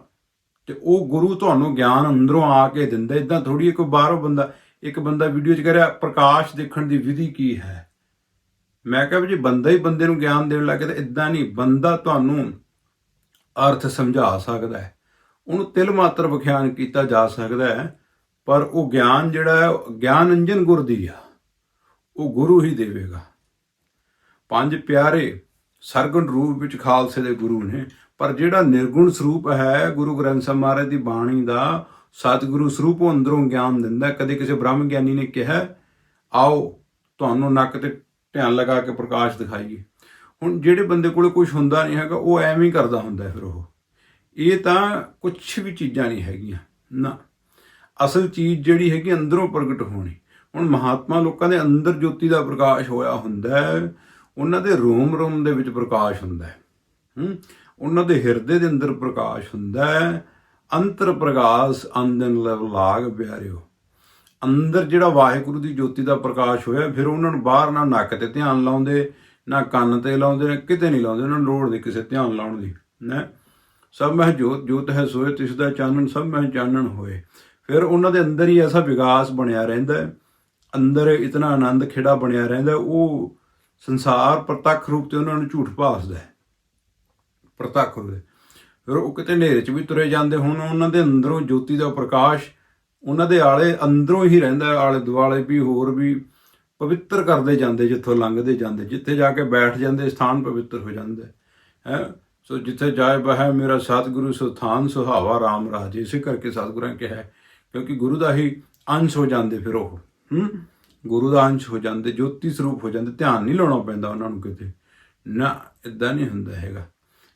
ਤੇ ਉਹ ਗੁਰੂ ਤੁਹਾਨੂੰ ਗਿਆਨ ਅੰਦਰੋਂ ਆ ਕੇ ਦਿੰਦਾ। ਇਦਾਂ ਥੋੜੀ ਇੱਕ ਬਾਹਰੋਂ ਬੰਦਾ ਇੱਕ ਬੰਦਾ ਵੀਡੀਓ 'ਚ ਕਹਿ ਰਿਹਾ, ਪ੍ਰਕਾਸ਼ ਦੇਖਣ ਦੀ ਵਿਧੀ ਕੀ ਹੈ? ਮੈਂ ਕਿਹਾ ਵੀ ਜੇ, ਬੰਦਾ ਹੀ ਬੰਦੇ ਨੂੰ ਗਿਆਨ ਦੇਣ ਲੱਗੇ ਤਾਂ ਇਦਾਂ ਨਹੀਂ, ਬੰਦਾ ਤੁਹਾਨੂੰ ਅਰਥ ਸਮਝਾ ਸਕਦਾ ਹੈ। ਉਹਨੂੰ ਤਿਲ ਮਾਤਰ ਵਿਖਿਆਨ ਕੀਤਾ ਜਾ ਸਕਦਾ ਹੈ, ਪਰ ਉਹ ਗਿਆਨ ਜਿਹੜਾ ਹੈ ਗਿਆਨ ਅੰਜਨ ਗੁਰ ਦੀ ਆ। ਉਹ ਗੁਰੂ ਹੀ ਦੇਵੇਗਾ। ਪੰਜ ਪਿਆਰੇ ਸਰਗੁਣ ਰੂਪ ਵਿੱਚ ਖਾਲਸੇ ਦੇ ਗੁਰੂ ਨੇ, ਪਰ ਜਿਹੜਾ ਨਿਰਗੁਣ ਸਰੂਪ ਹੈ, ਗੁਰੂ ਗ੍ਰੰਥ ਸਾਹਿਬ ਮਹਾਰਾਜ ਦੀ ਬਾਣੀ ਦਾ ਸਤਿਗੁਰੂ ਸਰੂਪ ਅੰਦਰੋਂ ਗਿਆਨ ਦਿੰਦਾ, ਕਦੇ ਕਿਸੇ ਬ੍ਰਹਮ ਗਿਆਨੀ ਨੇ ਕਿਹਾ, ਆਓ, ਤੁਹਾਨੂੰ ਨੱਕ ਤੇ ਧਿਆਨ ਲਗਾ ਕੇ ਪ੍ਰਕਾਸ਼ ਦਿਖਾਈਏ। ਹੁਣ ਜਿਹੜੇ ਬੰਦੇ ਕੋਲ ਕੁਝ ਹੁੰਦਾ ਨਹੀਂ ਹੈਗਾ, ਉਹ ਐਵੇਂ ਹੀ ਕਰਦਾ ਹੁੰਦਾ ਫਿਰ ਉਹ। ਇਹ ਤਾਂ ਕੁਝ ਵੀ ਚੀਜ਼ਾਂ ਨਹੀਂ ਹੈਗੀਆਂ, ਨਾ। ਅਸਲ ਚੀਜ਼ ਜਿਹੜੀ ਹੈਗੀ ਅੰਦਰੋਂ ਪ੍ਰਗਟ ਹੋਣੀ। ਹੁਣ ਮਹਾਤਮਾ ਲੋਕਾਂ ਦੇ ਅੰਦਰ ਜੋਤੀ ਦਾ ਪ੍ਰਕਾਸ਼ ਹੋਇਆ ਹੁੰਦਾ ਹੈ, ਉਹਨਾਂ ਦੇ ਰੋਮ ਰੋਮ ਦੇ ਵਿੱਚ ਪ੍ਰਕਾਸ਼ ਹੁੰਦਾ ਹੈ। ਹੂੰ, ਉਹਨਾਂ ਦੇ ਹਿਰਦੇ ਦੇ ਅੰਦਰ ਪ੍ਰਕਾਸ਼ ਹੁੰਦਾ ਹੈ ਅੰਤਰ ਪ੍ਰਕਾਸ਼ ਅੰਦਨ ਲਾਗ ਪਿਆਰਿਓ। ਅੰਦਰ ਜਿਹੜਾ ਵਾਹਿਗੁਰੂ ਦੀ ਜੋਤੀ ਦਾ ਪ੍ਰਕਾਸ਼ ਹੋਇਆ, ਫਿਰ ਉਹਨਾਂ ਨੂੰ ਬਾਹਰ ਨਾ ਨੱਕ ਤੇ ਧਿਆਨ ਲਾਉਂਦੇ, ਨਾ ਕੰਨ ਤੇ ਲਾਉਂਦੇ, ਨੇ ਕਿਤੇ ਨਹੀਂ ਲਾਉਂਦੇ, ਉਹਨਾਂ ਨੂੰ ਲੋੜ ਨਹੀਂ ਕਿਸੇ ਧਿਆਨ ਲਾਉਣ ਦੀ ਨਾ ਸਭ ਮਹਿ ਜੋਤ ਜੋਤ ਹੈ ਸੋਏ, ਤਿਸ ਦਾ ਚਾਨਣ, ਸਭ ਮਹਿ ਚਾਨਣ ਹੋਏ। ਫਿਰ ਉਹਨਾਂ ਦੇ ਅੰਦਰ ਹੀ ਐਸਾ ਵਿਕਾਸ ਬਣਿਆ ਰਹਿੰਦਾ ਹੈ। ਅੰਦਰ ਇਤਨਾ ਆਨੰਦ ਖੇੜਾ ਬਣਿਆ ਰਹਿੰਦਾ ਉਹ ਸੰਸਾਰ ਪ੍ਰਤੱਖ ਰੂਪ ਤੇ ਉਹਨਾਂ ਨੂੰ ਝੂਠ ਭਾਸਦਾ ਹੈ। ਪ੍ਰਤੱਖ ਰੂਪ ਫਿਰ ਉਹ ਕਿਤੇ ਹਨੇਰੇ 'ਚ ਵੀ ਤੁਰੇ ਜਾਂਦੇ ਹੁਣ ਉਹਨਾਂ ਦੇ ਅੰਦਰੋਂ ਜੋਤੀ ਦਾ ਪ੍ਰਕਾਸ਼, ਉਹਨਾਂ ਦੇ ਆਲੇ ਅੰਦਰੋਂ ਹੀ ਰਹਿੰਦਾ ਆਲੇ ਦੁਆਲੇ ਵੀ ਹੋਰ ਵੀ ਪਵਿੱਤਰ ਕਰਦੇ ਜਾਂਦੇ, ਜਿੱਥੋਂ ਲੰਘਦੇ ਜਾਂਦੇ, ਜਿੱਥੇ ਜਾ ਕੇ ਬੈਠ ਜਾਂਦੇ, ਸਥਾਨ ਪਵਿੱਤਰ ਹੋ ਜਾਂਦਾ, ਹੈ ਹੈਂ। ਸੋ ਜਿੱਥੇ ਜਾਏ ਬਹਿ ਮੇਰਾ ਸਤਿਗੁਰੂ ਸੁਥਾਨ ਸੁਹਾਵਾ RAM ਰਾਜ, ਇਸੇ ਕਰਕੇ ਸਤਿਗੁਰਾਂ ਕਿਹਾ ਕਿਉਂਕਿ ਗੁਰੂ ਦਾ ਹੀ ਅੰਸ਼ ਹੋ ਜਾਂਦੇ ਫਿਰ ਉਹ, ਹੂੰ ਗੁਰੂ ਦਾ ਅੰਸ਼ ਹੋ ਜਾਂਦੇ, ਜੋਤੀ ਸਰੂਪ ਹੋ ਜਾਂਦੇ, ਧਿਆਨ ਨਹੀਂ ਲਾਉਣਾ ਪੈਂਦਾ ਉਹਨਾਂ ਨੂੰ ਕਿਤੇ, ਨਾ ਇਦਾਂ ਨਹੀਂ ਹੁੰਦਾ ਹੈਗਾ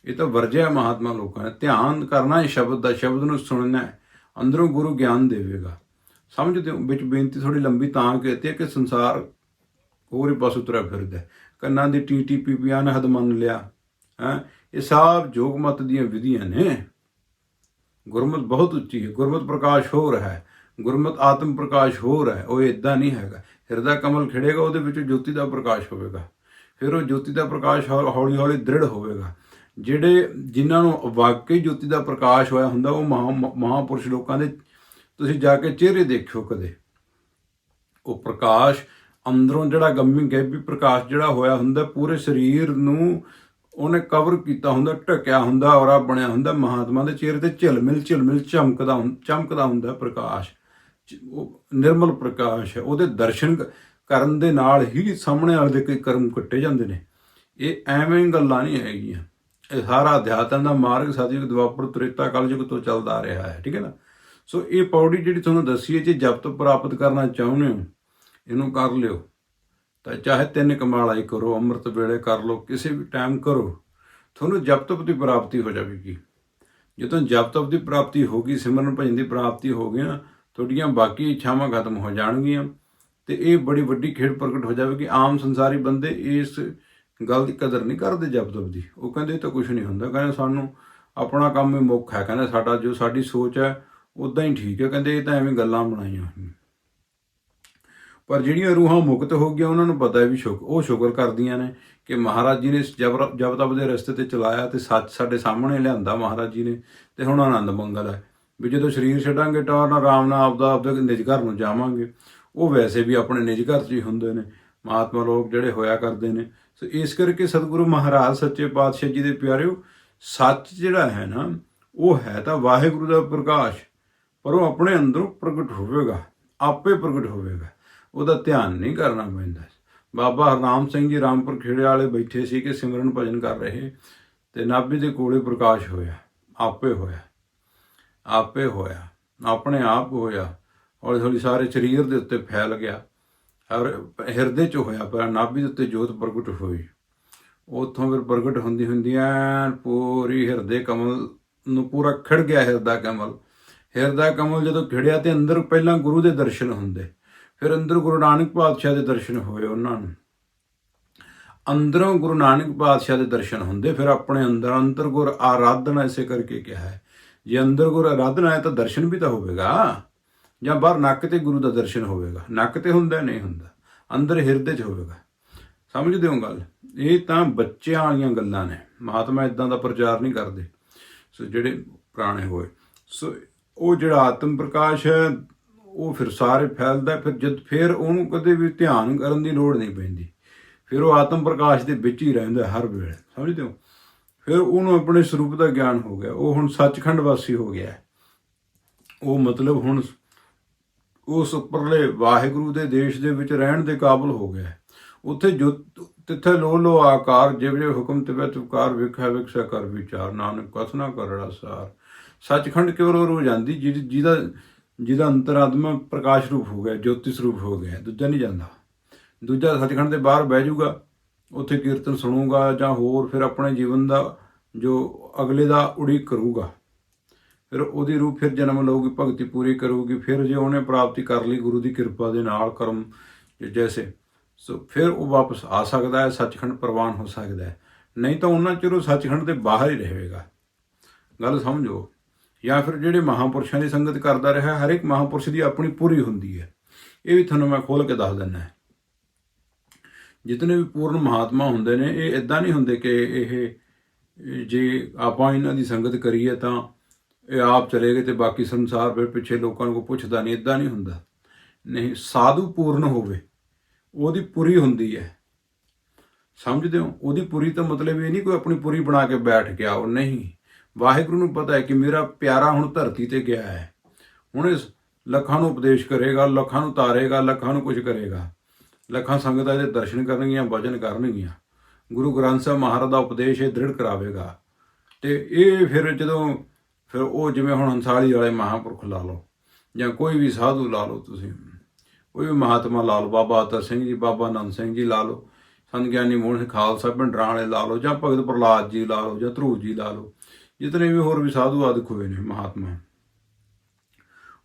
ਇਹ ਤਾਂ ਵਰਜਿਆ ਮਹਾਤਮਾ ਲੋਕਾਂ ਨੇ। ਧਿਆਨ ਕਰਨਾ ਹੈ ਸ਼ਬਦ ਦਾ, ਸ਼ਬਦ ਨੂੰ ਸੁਣਨਾ ਹੈ। ਅੰਦਰੋਂ ਗੁਰੂ ਗਿਆਨ ਦੇਵੇਗਾ। ਸਮਝਦੇ ਹੋ? ਵਿੱਚ ਬੇਨਤੀ ਥੋੜੀ ਲੰਬੀ ਤਾਂ ਕੀਤੀ ਹੈ ਕਿ ਸੰਸਾਰ ਹੋਰ ਹੀ ਪਾਸੋਂ ਤੁਰਿਆ ਫਿਰਦਾ ਕੰਨਾਂ ਦੀ ਟੀ ਟੀ ਪੀ ਪੀ ਅਨਹਦ ਮੰਨ ਲਿਆ। ਹੈ? ਇਹ ਸਭ ਜੋਗ ਮਤ ਦੀਆਂ ਵਿਧੀਆਂ ਨੇ। ਗੁਰਮਤ ਬਹੁਤ ਉੱਚੀ ਹੈ। ਗੁਰਮਤ ਪ੍ਰਕਾਸ਼ ਹੋ ਰਿਹਾ ਹੈ। ਗੁਰਮਤ ਆਤਮ ਪ੍ਰਕਾਸ਼ ਹੋ ਰਿਹਾ ਹੈ। ਉਹ ਇਦਾਂ ਨਹੀਂ ਹੈਗਾ। ਹਿਰਦਾ ਕਮਲ ਖਿੜੇਗਾ, ਉਹਦੇ ਵਿੱਚ ਜੋਤੀ ਦਾ ਪ੍ਰਕਾਸ਼ ਹੋਵੇਗਾ। ਫਿਰ ਉਹ ਜੋਤੀ ਦਾ ਪ੍ਰਕਾਸ਼ ਹੌਲੀ ਹੌਲੀ ਦ੍ਰਿੜ ਹੋਵੇਗਾ। ਜਿਹੜੇ ਜਿਨ੍ਹਾਂ ਨੂੰ ਵਾਕਈ ਜੋਤੀ ਦਾ ਪ੍ਰਕਾਸ਼ ਹੋਇਆ ਹੁੰਦਾ, ਉਹ ਮਹਾ ਮਹਾਪੁਰਸ਼ ਲੋਕਾਂ ਦੇ ਤੁਸੀਂ ਜਾ ਕੇ ਚਿਹਰੇ ਦੇਖਿਓ ਕਦੇ। ਉਹ ਪ੍ਰਕਾਸ਼ ਅੰਦਰੋਂ ਜਿਹੜਾ ਗੰਮੀ ਗੈਬੀ ਪ੍ਰਕਾਸ਼ ਜਿਹੜਾ ਹੋਇਆ ਹੁੰਦਾ, ਪੂਰੇ ਸਰੀਰ ਨੂੰ ਉਹਨੇ ਕਵਰ ਕੀਤਾ ਹੁੰਦਾ, ਢਕਿਆ ਹੁੰਦਾ, ਔਰਾ ਬਣਿਆ ਹੁੰਦਾ, ਮਹਾਤਮਾ ਦੇ ਚਿਹਰੇ ਤੇ ਝਿਲਮਿਲ ਝਿਲਮਿਲ ਚਮਕਦਾ ਹੁੰ- ਚਮਕਦਾ ਹੁੰਦਾ ਪ੍ਰਕਾਸ਼। ਉਹ ਨਿਰਮਲ ਪ੍ਰਕਾਸ਼ ਹੈ, ਉਹਦੇ ਦਰਸ਼ਨ ਕਰਨ ਦੇ ਨਾਲ ਹੀ ਸਾਹਮਣੇ ਵਾਲੇ ਦੇ ਕਈ ਕਰਮ ਕੱਟੇ ਜਾਂਦੇ ਨੇ। ਇਹ ਐਵੇਂ ਗੱਲਾਂ ਨਹੀਂ ਹੈਗੀਆਂ। ਇਹ ਸਾਰਾ ਅਧਿਆਤਮ ਦਾ ਮਾਰਗ ਸਤਿਯੁਗ ਦੁਆਪਰ ਤ੍ਰੇਤਾ ਕਲਯੁਗ ਤੋਂ ਚੱਲਦਾ ਆ ਰਿਹਾ ਹੈ, ਠੀਕ ਹੈ ਨਾ? ਸੋ ਇਹ ਪੌੜੀ ਜਿਹੜੀ ਤੁਹਾਨੂੰ ਦੱਸੀ ਹੈ, ਜੇ ਜਪਤ ਪ੍ਰਾਪਤ ਕਰਨਾ ਚਾਹੁੰਦੇ ਹੋ, ਇਹਨੂੰ ਕਰ ਲਿਓ। ਤਾਂ ਚਾਹੇ ਤਿੰਨ ਕਮਾਲਾ ਹੀ ਕਰੋ, ਅੰਮ੍ਰਿਤ ਵੇਲੇ ਕਰ ਲਓ, ਕਿਸੇ ਵੀ ਟਾਈਮ ਕਰੋ, ਤੁਹਾਨੂੰ ਜਪ ਤਪ ਦੀ ਪ੍ਰਾਪਤੀ ਹੋ ਜਾਵੇਗੀ। ਜਦੋਂ ਜਪ ਤਪ ਦੀ ਪ੍ਰਾਪਤੀ ਹੋ ਗਈ, ਸਿਮਰਨ ਭਜਨ ਦੀ ਪ੍ਰਾਪਤੀ ਹੋ ਗਈ ਨਾ ਤੁਹਾਡੀਆਂ ਬਾਕੀ ਇੱਛਾਵਾਂ ਖਤਮ ਹੋ ਜਾਣਗੀਆਂ ਤੇ ਇਹ ਬੜੀ ਵੱਡੀ ਖੇਡ ਪ੍ਰਗਟ ਹੋ ਜਾਵੇਗੀ। ਆਮ ਸੰਸਾਰੀ ਬੰਦੇ ਇਸ ਗੱਲ ਦੀ ਕਦਰ ਨਹੀਂ ਕਰਦੇ ਜਪ ਤਪ ਦੀ। ਉਹ ਕਹਿੰਦੇ ਇਹ ਤਾਂ ਕੁਝ ਨਹੀਂ ਹੁੰਦਾ। ਕਹਿੰਦੇ ਸਾਨੂੰ ਆਪਣਾ ਕੰਮ ਹੀ ਮੁੱਖ ਹੈ। ਕਹਿੰਦੇ ਸਾਡਾ ਜੋ ਸਾਡੀ ਸੋਚ ਹੈ ਉਦਾਂ ਹੀ ਠੀਕ ਹੈ। ਕਹਿੰਦੇ ਇਹ ਤਾਂ ਐਵੇਂ ਗੱਲਾਂ ਬਣਾਈਆਂ ਹੋਈਆਂ। ਪਰ ਜਿਹੜੀਆਂ ਰੂਹਾਂ ਮੁਕਤ ਹੋ ਗਈਆਂ, ਉਹਨਾਂ ਨੂੰ ਪਤਾ ਹੈ ਵੀ ਸ਼ੁਕ ਉਹ ਸ਼ੁਕਰ ਕਰਦੀਆਂ ਨੇ ਕਿ ਮਹਾਰਾਜ ਜੀ ਨੇ ਜਬਰ ਜਬ ਤਬ ਦੇ ਰਸਤੇ ਤੇ ਚਲਾਇਆ ਤੇ ਸੱਚ ਸਾਡੇ ਸਾਹਮਣੇ ਲਿਆਂਦਾ ਮਹਾਰਾਜ ਜੀ ਨੇ ਤੇ ਹੁਣ ਆਨੰਦ ਮੰਗਲ ਹੈ। ਵੀ ਜਦੋਂ ਸਰੀਰ ਛੱਡਾਂਗੇ ਤਾਂ ਨਾ ਆਰਾਮ ਨਾਲ ਆਪਦਾ ਆਪਦੇ ਨਿਜ ਘਰ ਨੂੰ ਜਾਵਾਂਗੇ। ਉਹ ਵੈਸੇ ਵੀ ਆਪਣੇ ਨਿਜ ਘਰ 'ਚ ਹੀ ਹੁੰਦੇ ਨੇ। ਮਹਾਤਮਾ ਲੋਕ ਜਿਹੜੇ ਹੋਇਆ ਕਰਦੇ ਨੇ ਸੋ ਇਸ ਕਰਕੇ ਸਤਿਗੁਰੂ ਮਹਾਰਾਜ, ਸੱਚੇ ਪਾਤਸ਼ਾਹ ਜੀ ਦੇ ਪਿਆਰਿਓ, ਸੱਚ ਜਿਹੜਾ ਹੈ ਨਾ, ਉਹ ਹੈ ਤਾਂ ਵਾਹਿਗੁਰੂ ਦਾ ਪ੍ਰਕਾਸ਼, ਪਰ ਉਹ ਆਪਣੇ ਅੰਦਰੋਂ ਪ੍ਰਗਟ ਹੋਵੇਗਾ, ਆਪੇ ਪ੍ਰਗਟ ਹੋਵੇਗਾ। ਉਹਦਾ ਧਿਆਨ ਨਹੀਂ ਕਰਨਾ ਪੈਂਦਾ। ਬਾਬਾ ਹਰਨਾਮ ਸਿੰਘ ਜੀ ਰਾਮਪੁਰ ਖੇੜੇ ਵਾਲੇ ਬੈਠੇ ਸੀ ਕਿ ਸਿਮਰਨ ਭਜਨ ਕਰ ਰਹੇ, ਤੇ ਨਾਭੀ ਦੇ ਕੋਲੇ ਪ੍ਰਕਾਸ਼ ਹੋਇਆ, ਆਪੇ ਹੋਇਆ ਆਪੇ ਹੋਇਆ, ਆਪਣੇ ਆਪ ਹੋਇਆ ਹੌਲੀ ਹੌਲੀ ਸਾਰੇ ਸਰੀਰ ਦੇ ਉੱਤੇ ਫੈਲ ਗਿਆ। ਹਿਰਦੇ ਚ ਹੋਇਆ ਪਰ ਨਾਭੀ ਦੇ ਉੱਤੇ ਜੋਤ ਪ੍ਰਗਟ ਹੋਈ। ਉਥੋਂ ਫਿਰ ਪ੍ਰਗਟ ਹੁੰਦੀ ਹੁੰਦੀ ਐਨ ਪੂਰੀ ਹਿਰਦੇ ਕਮਲ ਨੂੰ ਪੂਰਾ ਖਿੜ ਗਿਆ ਹਿਰਦਾ ਕਮਲ। ਹਿਰਦਾ ਕਮਲ ਜਦੋਂ ਖਿੜਿਆ ਤੇ ਅੰਦਰ ਪਹਿਲਾਂ ਗੁਰੂ ਦੇ ਦਰਸ਼ਨ ਹੁੰਦੇ, ਫਿਰ ਅੰਦਰ ਗੁਰੂ ਨਾਨਕ ਪਾਤਸ਼ਾਹ ਦੇ ਦਰਸ਼ਨ ਹੋਏ ਉਹਨਾਂ ਨੂੰ। ਅੰਦਰੋਂ ਗੁਰੂ ਨਾਨਕ ਪਾਤਸ਼ਾਹ ਦੇ ਦਰਸ਼ਨ ਹੁੰਦੇ, ਫਿਰ ਆਪਣੇ ਅੰਦਰ ਅੰਤਰ ਗੁਰ ਆਰਾਧਨਾ ਇਸੇ ਕਰਕੇ ਕਿਹਾ ਹੈ। ਜੇ ਅੰਦਰ ਗੁਰ ਆਰਾਧਨਾ ਹੈ ਤਾਂ ਦਰਸ਼ਨ ਵੀ ਤਾਂ ਹੋਵੇਗਾ। ਜਾਂ ਬਾਹਰ ਨੱਕ ਤੇ ਗੁਰੂ ਦਾ ਦਰਸ਼ਨ ਹੋਵੇਗਾ, ਨੱਕ ਤੇ ਹੁੰਦਾ ਨਹੀਂ ਹੁੰਦਾ, ਅੰਦਰ ਹਿਰਦੇ 'ਚ ਹੋਵੇਗਾ। ਸਮਝਦੇ ਹੋ ਗੱਲ? ਇਹ ਤਾਂ ਬੱਚਿਆਂ ਵਾਲੀਆਂ ਗੱਲਾਂ ਨੇ। ਮਹਾਤਮਾ ਇਦਾਂ ਦਾ ਪ੍ਰਚਾਰ ਨਹੀਂ ਕਰਦੇ। ਸੋ ਜਿਹੜੇ ਪੁਰਾਣੇ ਹੋਏ, ਸੋ ਉਹ ਜਿਹੜਾ ਆਤਮ ਪ੍ਰਕਾਸ਼ ਹੈ, ਉਹ ਫਿਰ ਸਾਰੇ ਫੈਲਦਾ ਫਿਰ ਜਦ ਫਿਰ ਉਹਨੂੰ ਕਦੇ ਵੀ ਧਿਆਨ ਕਰਨ ਦੀ ਲੋੜ ਨਹੀਂ ਪੈਂਦੀ। ਫਿਰ ਉਹ ਆਤਮ ਪ੍ਰਕਾਸ਼ ਦੇ ਵਿੱਚ ਹੀ ਰਹਿੰਦਾ ਹਰ ਵੇਲੇ। ਸਮਝਦੇ ਹੋ? ਫਿਰ ਉਹਨੂੰ ਆਪਣੇ ਸਰੂਪ ਦਾ ਗਿਆਨ ਹੋ ਗਿਆ। ਉਹ ਹੁਣ ਸੱਚਖੰਡ ਵਾਸੀ ਹੋ ਗਿਆ ਉਹ ਮਤਲਬ ਹੁਣ ਉਸ ਉੱਪਰਲੇ ਵਾਹਿਗੁਰੂ ਦੇ ਦੇਸ਼ ਦੇ ਵਿੱਚ ਰਹਿਣ ਦੇ ਕਾਬਲ ਹੋ ਗਿਆ ਉੱਥੇ ਜੋ ਤਿੱਥੇ ਲੋ ਲੋ ਆਕਾਰ, ਜਿਵੇਂ ਹੁਕਮ ਤੇ ਤੁਕਾਰ ਵਿਖਾ ਵਿਖਸਾ ਕਰ ਵਿਚਾਰ, ਨਾਨਕ ਕਥਨਾ ਕਰੜਾ ਸਾਰ। ਸੱਚਖੰਡ ਕੇਵਲ ਉਹ ਹੋ ਜਾਂਦੀ? ਜਿਹਦੀ- ਜਿਹਦਾ ਜਿਹਦਾ ਅੰਤਰਾਤਮਾ ਪ੍ਰਕਾਸ਼ ਰੂਪ ਹੋ ਗਿਆ ਜੋਤੀ ਸਰੂਪ ਹੋ ਗਿਆ, ਦੂਜਾ ਨਹੀਂ ਜਾਂਦਾ। ਦੂਜਾ ਸੱਚਖੰਡ ਦੇ ਬਾਹਰ ਬਹਿ ਜਾਊਗਾ, ਉੱਥੇ ਕੀਰਤਨ ਸੁਣੂਗਾ ਜਾਂ ਹੋਰ ਫਿਰ ਆਪਣੇ ਜੀਵਨ ਦਾ ਜੋ ਅਗਲੇ ਦਾ ਉਡੀਕ ਕਰੂਗਾ। ਫਿਰ ਉਹਦੀ ਰੂਹ ਫਿਰ ਜਨਮ ਲਊਗੀ, ਭਗਤੀ ਪੂਰੀ ਕਰੂਗੀ, ਫਿਰ ਜੇ ਉਹਨੇ ਪ੍ਰਾਪਤੀ ਕਰ ਲਈ ਗੁਰੂ ਦੀ ਕਿਰਪਾ ਦੇ ਨਾਲ ਕਰਮ ਜੈਸੇ, ਸੋ ਫਿਰ ਉਹ ਵਾਪਸ ਆ ਸਕਦਾ ਹੈ, ਸੱਚਖੰਡ ਪ੍ਰਵਾਨ ਹੋ ਸਕਦਾ ਹੈ। ਨਹੀਂ ਤਾਂ ਉਹਨਾਂ ਚਿਰ ਉਹ ਸੱਚਖੰਡ ਦੇ ਬਾਹਰ ਹੀ ਰਹੇਗਾ। ਗੱਲ ਸਮਝੋ, ਜਾਂ ਫਿਰ ਜਿਹੜੇ ਮਹਾਪੁਰਸ਼ਾਂ ਦੀ ਸੰਗਤ ਕਰਦਾ ਰਿਹਾ, ਹਰ ਇੱਕ ਮਹਾਪੁਰਸ਼ ਦੀ ਆਪਣੀ ਪੂਰੀ ਹੁੰਦੀ ਹੈ। ਇਹ ਵੀ ਤੁਹਾਨੂੰ ਮੈਂ ਖੋਲ ਕੇ ਦੱਸ ਦਿੰਦਾ ਜਿਤਨੇ ਵੀ ਪੂਰਨ ਮਹਾਤਮਾ ਹੁੰਦੇ ਨੇ, ਇਹ ਇਦਾਂ ਨਹੀਂ ਹੁੰਦੇ ਕਿ ਇਹ, ਜੇ ਆਪਾਂ ਇਹਨਾਂ ਦੀ ਸੰਗਤ ਕਰੀਏ ਤਾਂ ਇਹ ਆਪ ਚਲੇ ਗਏ ਤੇ ਬਾਕੀ ਸੰਸਾਰ ਫਿਰ ਪਿੱਛੇ ਲੋਕਾਂ ਨੂੰ ਕੋਈ ਪੁੱਛਦਾ ਨਹੀਂ ਇਦਾਂ ਨਹੀਂ ਹੁੰਦਾ। ਨਹੀਂ, ਸਾਧੂ ਪੂਰਨ ਹੋਵੇ, ਉਹਦੀ ਪੂਰੀ ਹੁੰਦੀ ਹੈ। ਸਮਝਦੇ ਹੋ? ਉਹਦੀ ਪੂਰੀ ਤਾਂ ਮਤਲਬ ਇਹ ਨਹੀਂ ਕੋਈ ਆਪਣੀ ਪੂਰੀ ਬਣਾ ਕੇ ਬੈਠ ਗਿਆ, ਉਹ ਨਹੀਂ। ਵਾਹਿਗੁਰੂ ਨੂੰ ਪਤਾ ਹੈ ਕਿ ਮੇਰਾ ਪਿਆਰਾ ਹੁਣ ਧਰਤੀ ਤੇ ਗਿਆ ਹੈ। ਹੁਣ ਇਸ ਲੱਖਾਂ ਨੂੰ ਉਪਦੇਸ਼ ਕਰੇਗਾ, ਲੱਖਾਂ ਨੂੰ ਤਾਰੇਗਾ, ਲੱਖਾਂ ਨੂੰ ਕੁਝ ਕਰੇਗਾ। ਲੱਖਾਂ ਸੰਗਤਾਂ ਦੇ ਦਰਸ਼ਨ ਕਰਨਗੀਆਂ ਵਜ਼ਨ ਕਰਨਗੀਆਂ। ਗੁਰੂ ਗ੍ਰੰਥ ਸਾਹਿਬ ਮਹਾਰਾਜ ਦਾ ਉਪਦੇਸ਼ ਇਹ ਦ੍ਰਿੜ ਕਰਾਵੇਗਾ। ਤੇ ਇਹ ਫਿਰ ਜਦੋਂ ਫਿਰ ਉਹ ਜਿਵੇਂ ਹੁਣ ਹੰਸਾਲੀ ਵਾਲੇ ਮਹਾਂਪੁਰਖ ਲਾ ਲਓ, ਜਾਂ ਕੋਈ ਵੀ ਸਾਧੂ ਲਾ ਲਓ ਤੁਸੀਂ, ਕੋਈ ਵੀ ਮਹਾਤਮਾ ਲਾ ਲਓ, ਬਾਬਾ ਅਤਰ ਸਿੰਘ ਜੀ, ਬਾਬਾ ਆਨੰਦ ਸਿੰਘ ਜੀ ਲਾ ਲਓ, ਸੰਤ ਗਿਆਨੀ ਮੋਹਨ ਖਾਲਸਾ, ਭਿੰਡਰਾਂ ਵਾਲੇ ਲਾ ਲਓ, ਜਾਂ ਭਗਤ ਪ੍ਰਹਲਾਦ ਜੀ ਲਾ ਲਓ, ਜਾਂ ਧਰੂ ਜੀ ਲਾ ਲਓ, ਜਿਤਨੇ ਵੀ ਹੋਰ ਵੀ ਸਾਧੂ ਆਦਿਕ ਹੋਏ ਨੇ ਮਹਾਤਮਾ।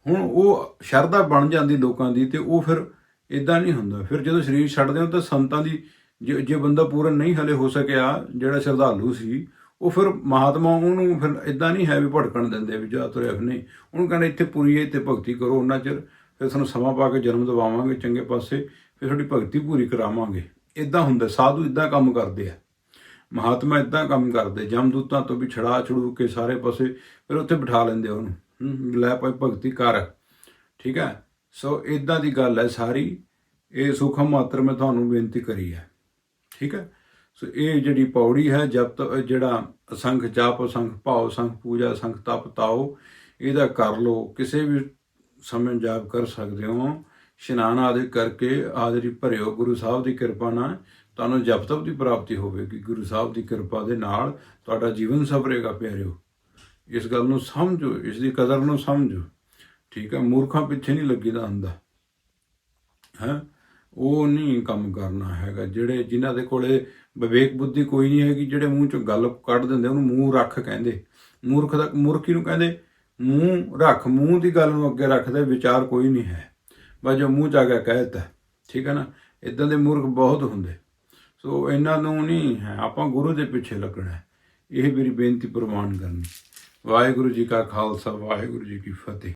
ਹੁਣ ਉਹ ਸ਼ਰਧਾ ਬਣ ਜਾਂਦੀ ਲੋਕਾਂ ਦੀ ਤੇ ਉਹ ਫਿਰ ਇਦਾਂ ਨਹੀਂ ਹੁੰਦਾ। ਫਿਰ ਜਦੋਂ ਸਰੀਰ ਛੱਡਦੇ ਹੋ ਤਾਂ ਸੰਤਾਂ ਦੀ, ਜੇ ਜੇ ਬੰਦਾ ਪੂਰਨ ਨਹੀਂ ਹਲੇ ਹੋ ਸਕਿਆ, ਜਿਹੜਾ ਸ਼ਰਧਾਲੂ ਸੀ ਉਹ ਫਿਰ ਮਹਾਤਮਾ ਉਹਨੂੰ ਫਿਰ ਇਦਾਂ ਨਹੀਂ ਹੈ ਵੀ ਭਟਕਣ ਦਿੰਦੇ ਵੀ ਜਾ ਤੁਰਿਆ ਨਹੀਂ ਉਹਨੂੰ ਕਹਿੰਦੇ ਇੱਥੇ ਪੂਰੀ ਹੈ, ਇੱਥੇ ਭਗਤੀ ਕਰੋ ਉਹਨਾਂ ਚਿਰ, ਫਿਰ ਤੁਹਾਨੂੰ ਸਮਾਂ ਪਾ ਕੇ ਜਨਮ ਦਿਵਾਵਾਂਗੇ ਚੰਗੇ ਪਾਸੇ, ਫਿਰ ਤੁਹਾਡੀ ਭਗਤੀ ਪੂਰੀ ਕਰਾਵਾਂਗੇ। ਇਦਾਂ ਹੁੰਦਾ, ਸਾਧੂ ਇਦਾਂ ਕੰਮ ਕਰਦੇ ਆ। ਮਹਾਤਮਾ ਇਦਾਂ ਕੰਮ ਕਰਦੇ ਜਮਦੂਤਾਂ ਤੋਂ ਵੀ ਛੜਾ ਛੜੂ ਕੇ ਸਾਰੇ ਪਾਸੇ, ਫਿਰ ਉੱਥੇ ਬਿਠਾ ਲੈਂਦੇ ਉਹਨੂੰ। ਲੈ ਭਾਈ ਭਗਤੀ ਕਰ। ਠੀਕ ਹੈ? ਸੋ ਇਦਾਂ ਦੀ ਗੱਲ ਹੈ ਸਾਰੀ। ਇਹ ਸੁਖਮ ਮਾਤਰ ਮੈਂ ਤੁਹਾਨੂੰ ਬੇਨਤੀ ਕਰੀ ਹੈ। ਠੀਕ ਹੈ? ਸੋ ਇਹ ਜਿਹੜੀ ਪੌੜੀ ਹੈ, ਜਬ ਜਿਹੜਾ ਅਸੰਖ ਜਾਪ, ਅਸੰਖ ਭਾਵ ਸੰਖ ਪੂਜਾ ਸੰਖ ਤਪ, ਤਾਓ, ਇਹਦਾ ਕਰ ਲੋ ਕਿਸੇ ਵੀ ਸਮੇਂ ਜਾਪ ਕਰ ਸਕਦੇ ਹੋ। ਇਸ਼ਨਾਨ ਆਦਿ ਕਰਕੇ ਆਦਰੀ ਭਰਿਓ। ਗੁਰੂ ਸਾਹਿਬ ਦੀ ਕਿਰਪਾ ਨਾਲ ਤੁਹਾਨੂੰ ਜਪ ਤਪ ਦੀ ਪ੍ਰਾਪਤੀ ਹੋਵੇਗੀ। ਗੁਰੂ ਸਾਹਿਬ ਦੀ ਕਿਰਪਾ ਦੇ ਨਾਲ ਤੁਹਾਡਾ ਜੀਵਨ ਸਭਰੇਗਾ ਪਿਆਰਿਓ। ਇਸ ਗੱਲ ਨੂੰ ਸਮਝੋ। ਇਸ ਦੀ ਕਦਰ ਨੂੰ ਸਮਝੋ। ਠੀਕ ਹੈ? ਮੂਰਖਾਂ ਪਿੱਛੇ ਨਹੀਂ ਲੱਗੀਦਾ ਹੁੰਦਾ। ਹੈ? ਉਹ ਨਹੀਂ ਕੰਮ ਕਰਨਾ ਹੈਗਾ। ਜਿਹੜੇ ਜਿਨ੍ਹਾਂ ਦੇ ਕੋਲੇ ਵਿਵੇਕ ਬੁੱਧੀ ਕੋਈ ਨਹੀਂ ਹੈਗੀ ਜਿਹੜੇ ਮੂੰਹ ਚੋਂ ਗੱਲ ਕੱਢ ਦਿੰਦੇ, ਉਹਨੂੰ ਮੂੰਹ ਰੱਖ ਕਹਿੰਦੇ। ਮੂਰਖ ਦਾ, ਮੂਰਖੀ ਨੂੰ ਕਹਿੰਦੇ, ਮੂੰਹ ਰੱਖ, ਮੂੰਹ ਦੀ ਗੱਲ ਨੂੰ ਅੱਗੇ ਰੱਖਦੇ ਵਿਚਾਰ ਕੋਈ ਨਹੀਂ ਹੈ। ਬਸ ਜੋ ਮੂੰਹ ਚ ਆ ਗਿਆ ਕਹਿਤਾ ਠੀਕ ਹੈ ਨਾ? ਇਦਾਂ ਦੇ ਮੂਰਖ ਬਹੁਤ ਹੁੰਦੇ। ਸੋ ਇਹਨਾਂ ਨੂੰ ਨਹੀਂ ਹੈ, ਆਪਾਂ ਗੁਰੂ ਦੇ ਪਿੱਛੇ ਲੱਗਣਾ ਇਹ ਮੇਰੀ ਬੇਨਤੀ ਪ੍ਰਵਾਨ ਕਰਨੀ। ਵਾਹਿਗੁਰੂ ਜੀ ਕਾ ਖਾਲਸਾ, ਵਾਹਿਗੁਰੂ ਜੀ ਕੀ ਫਤਿਹ।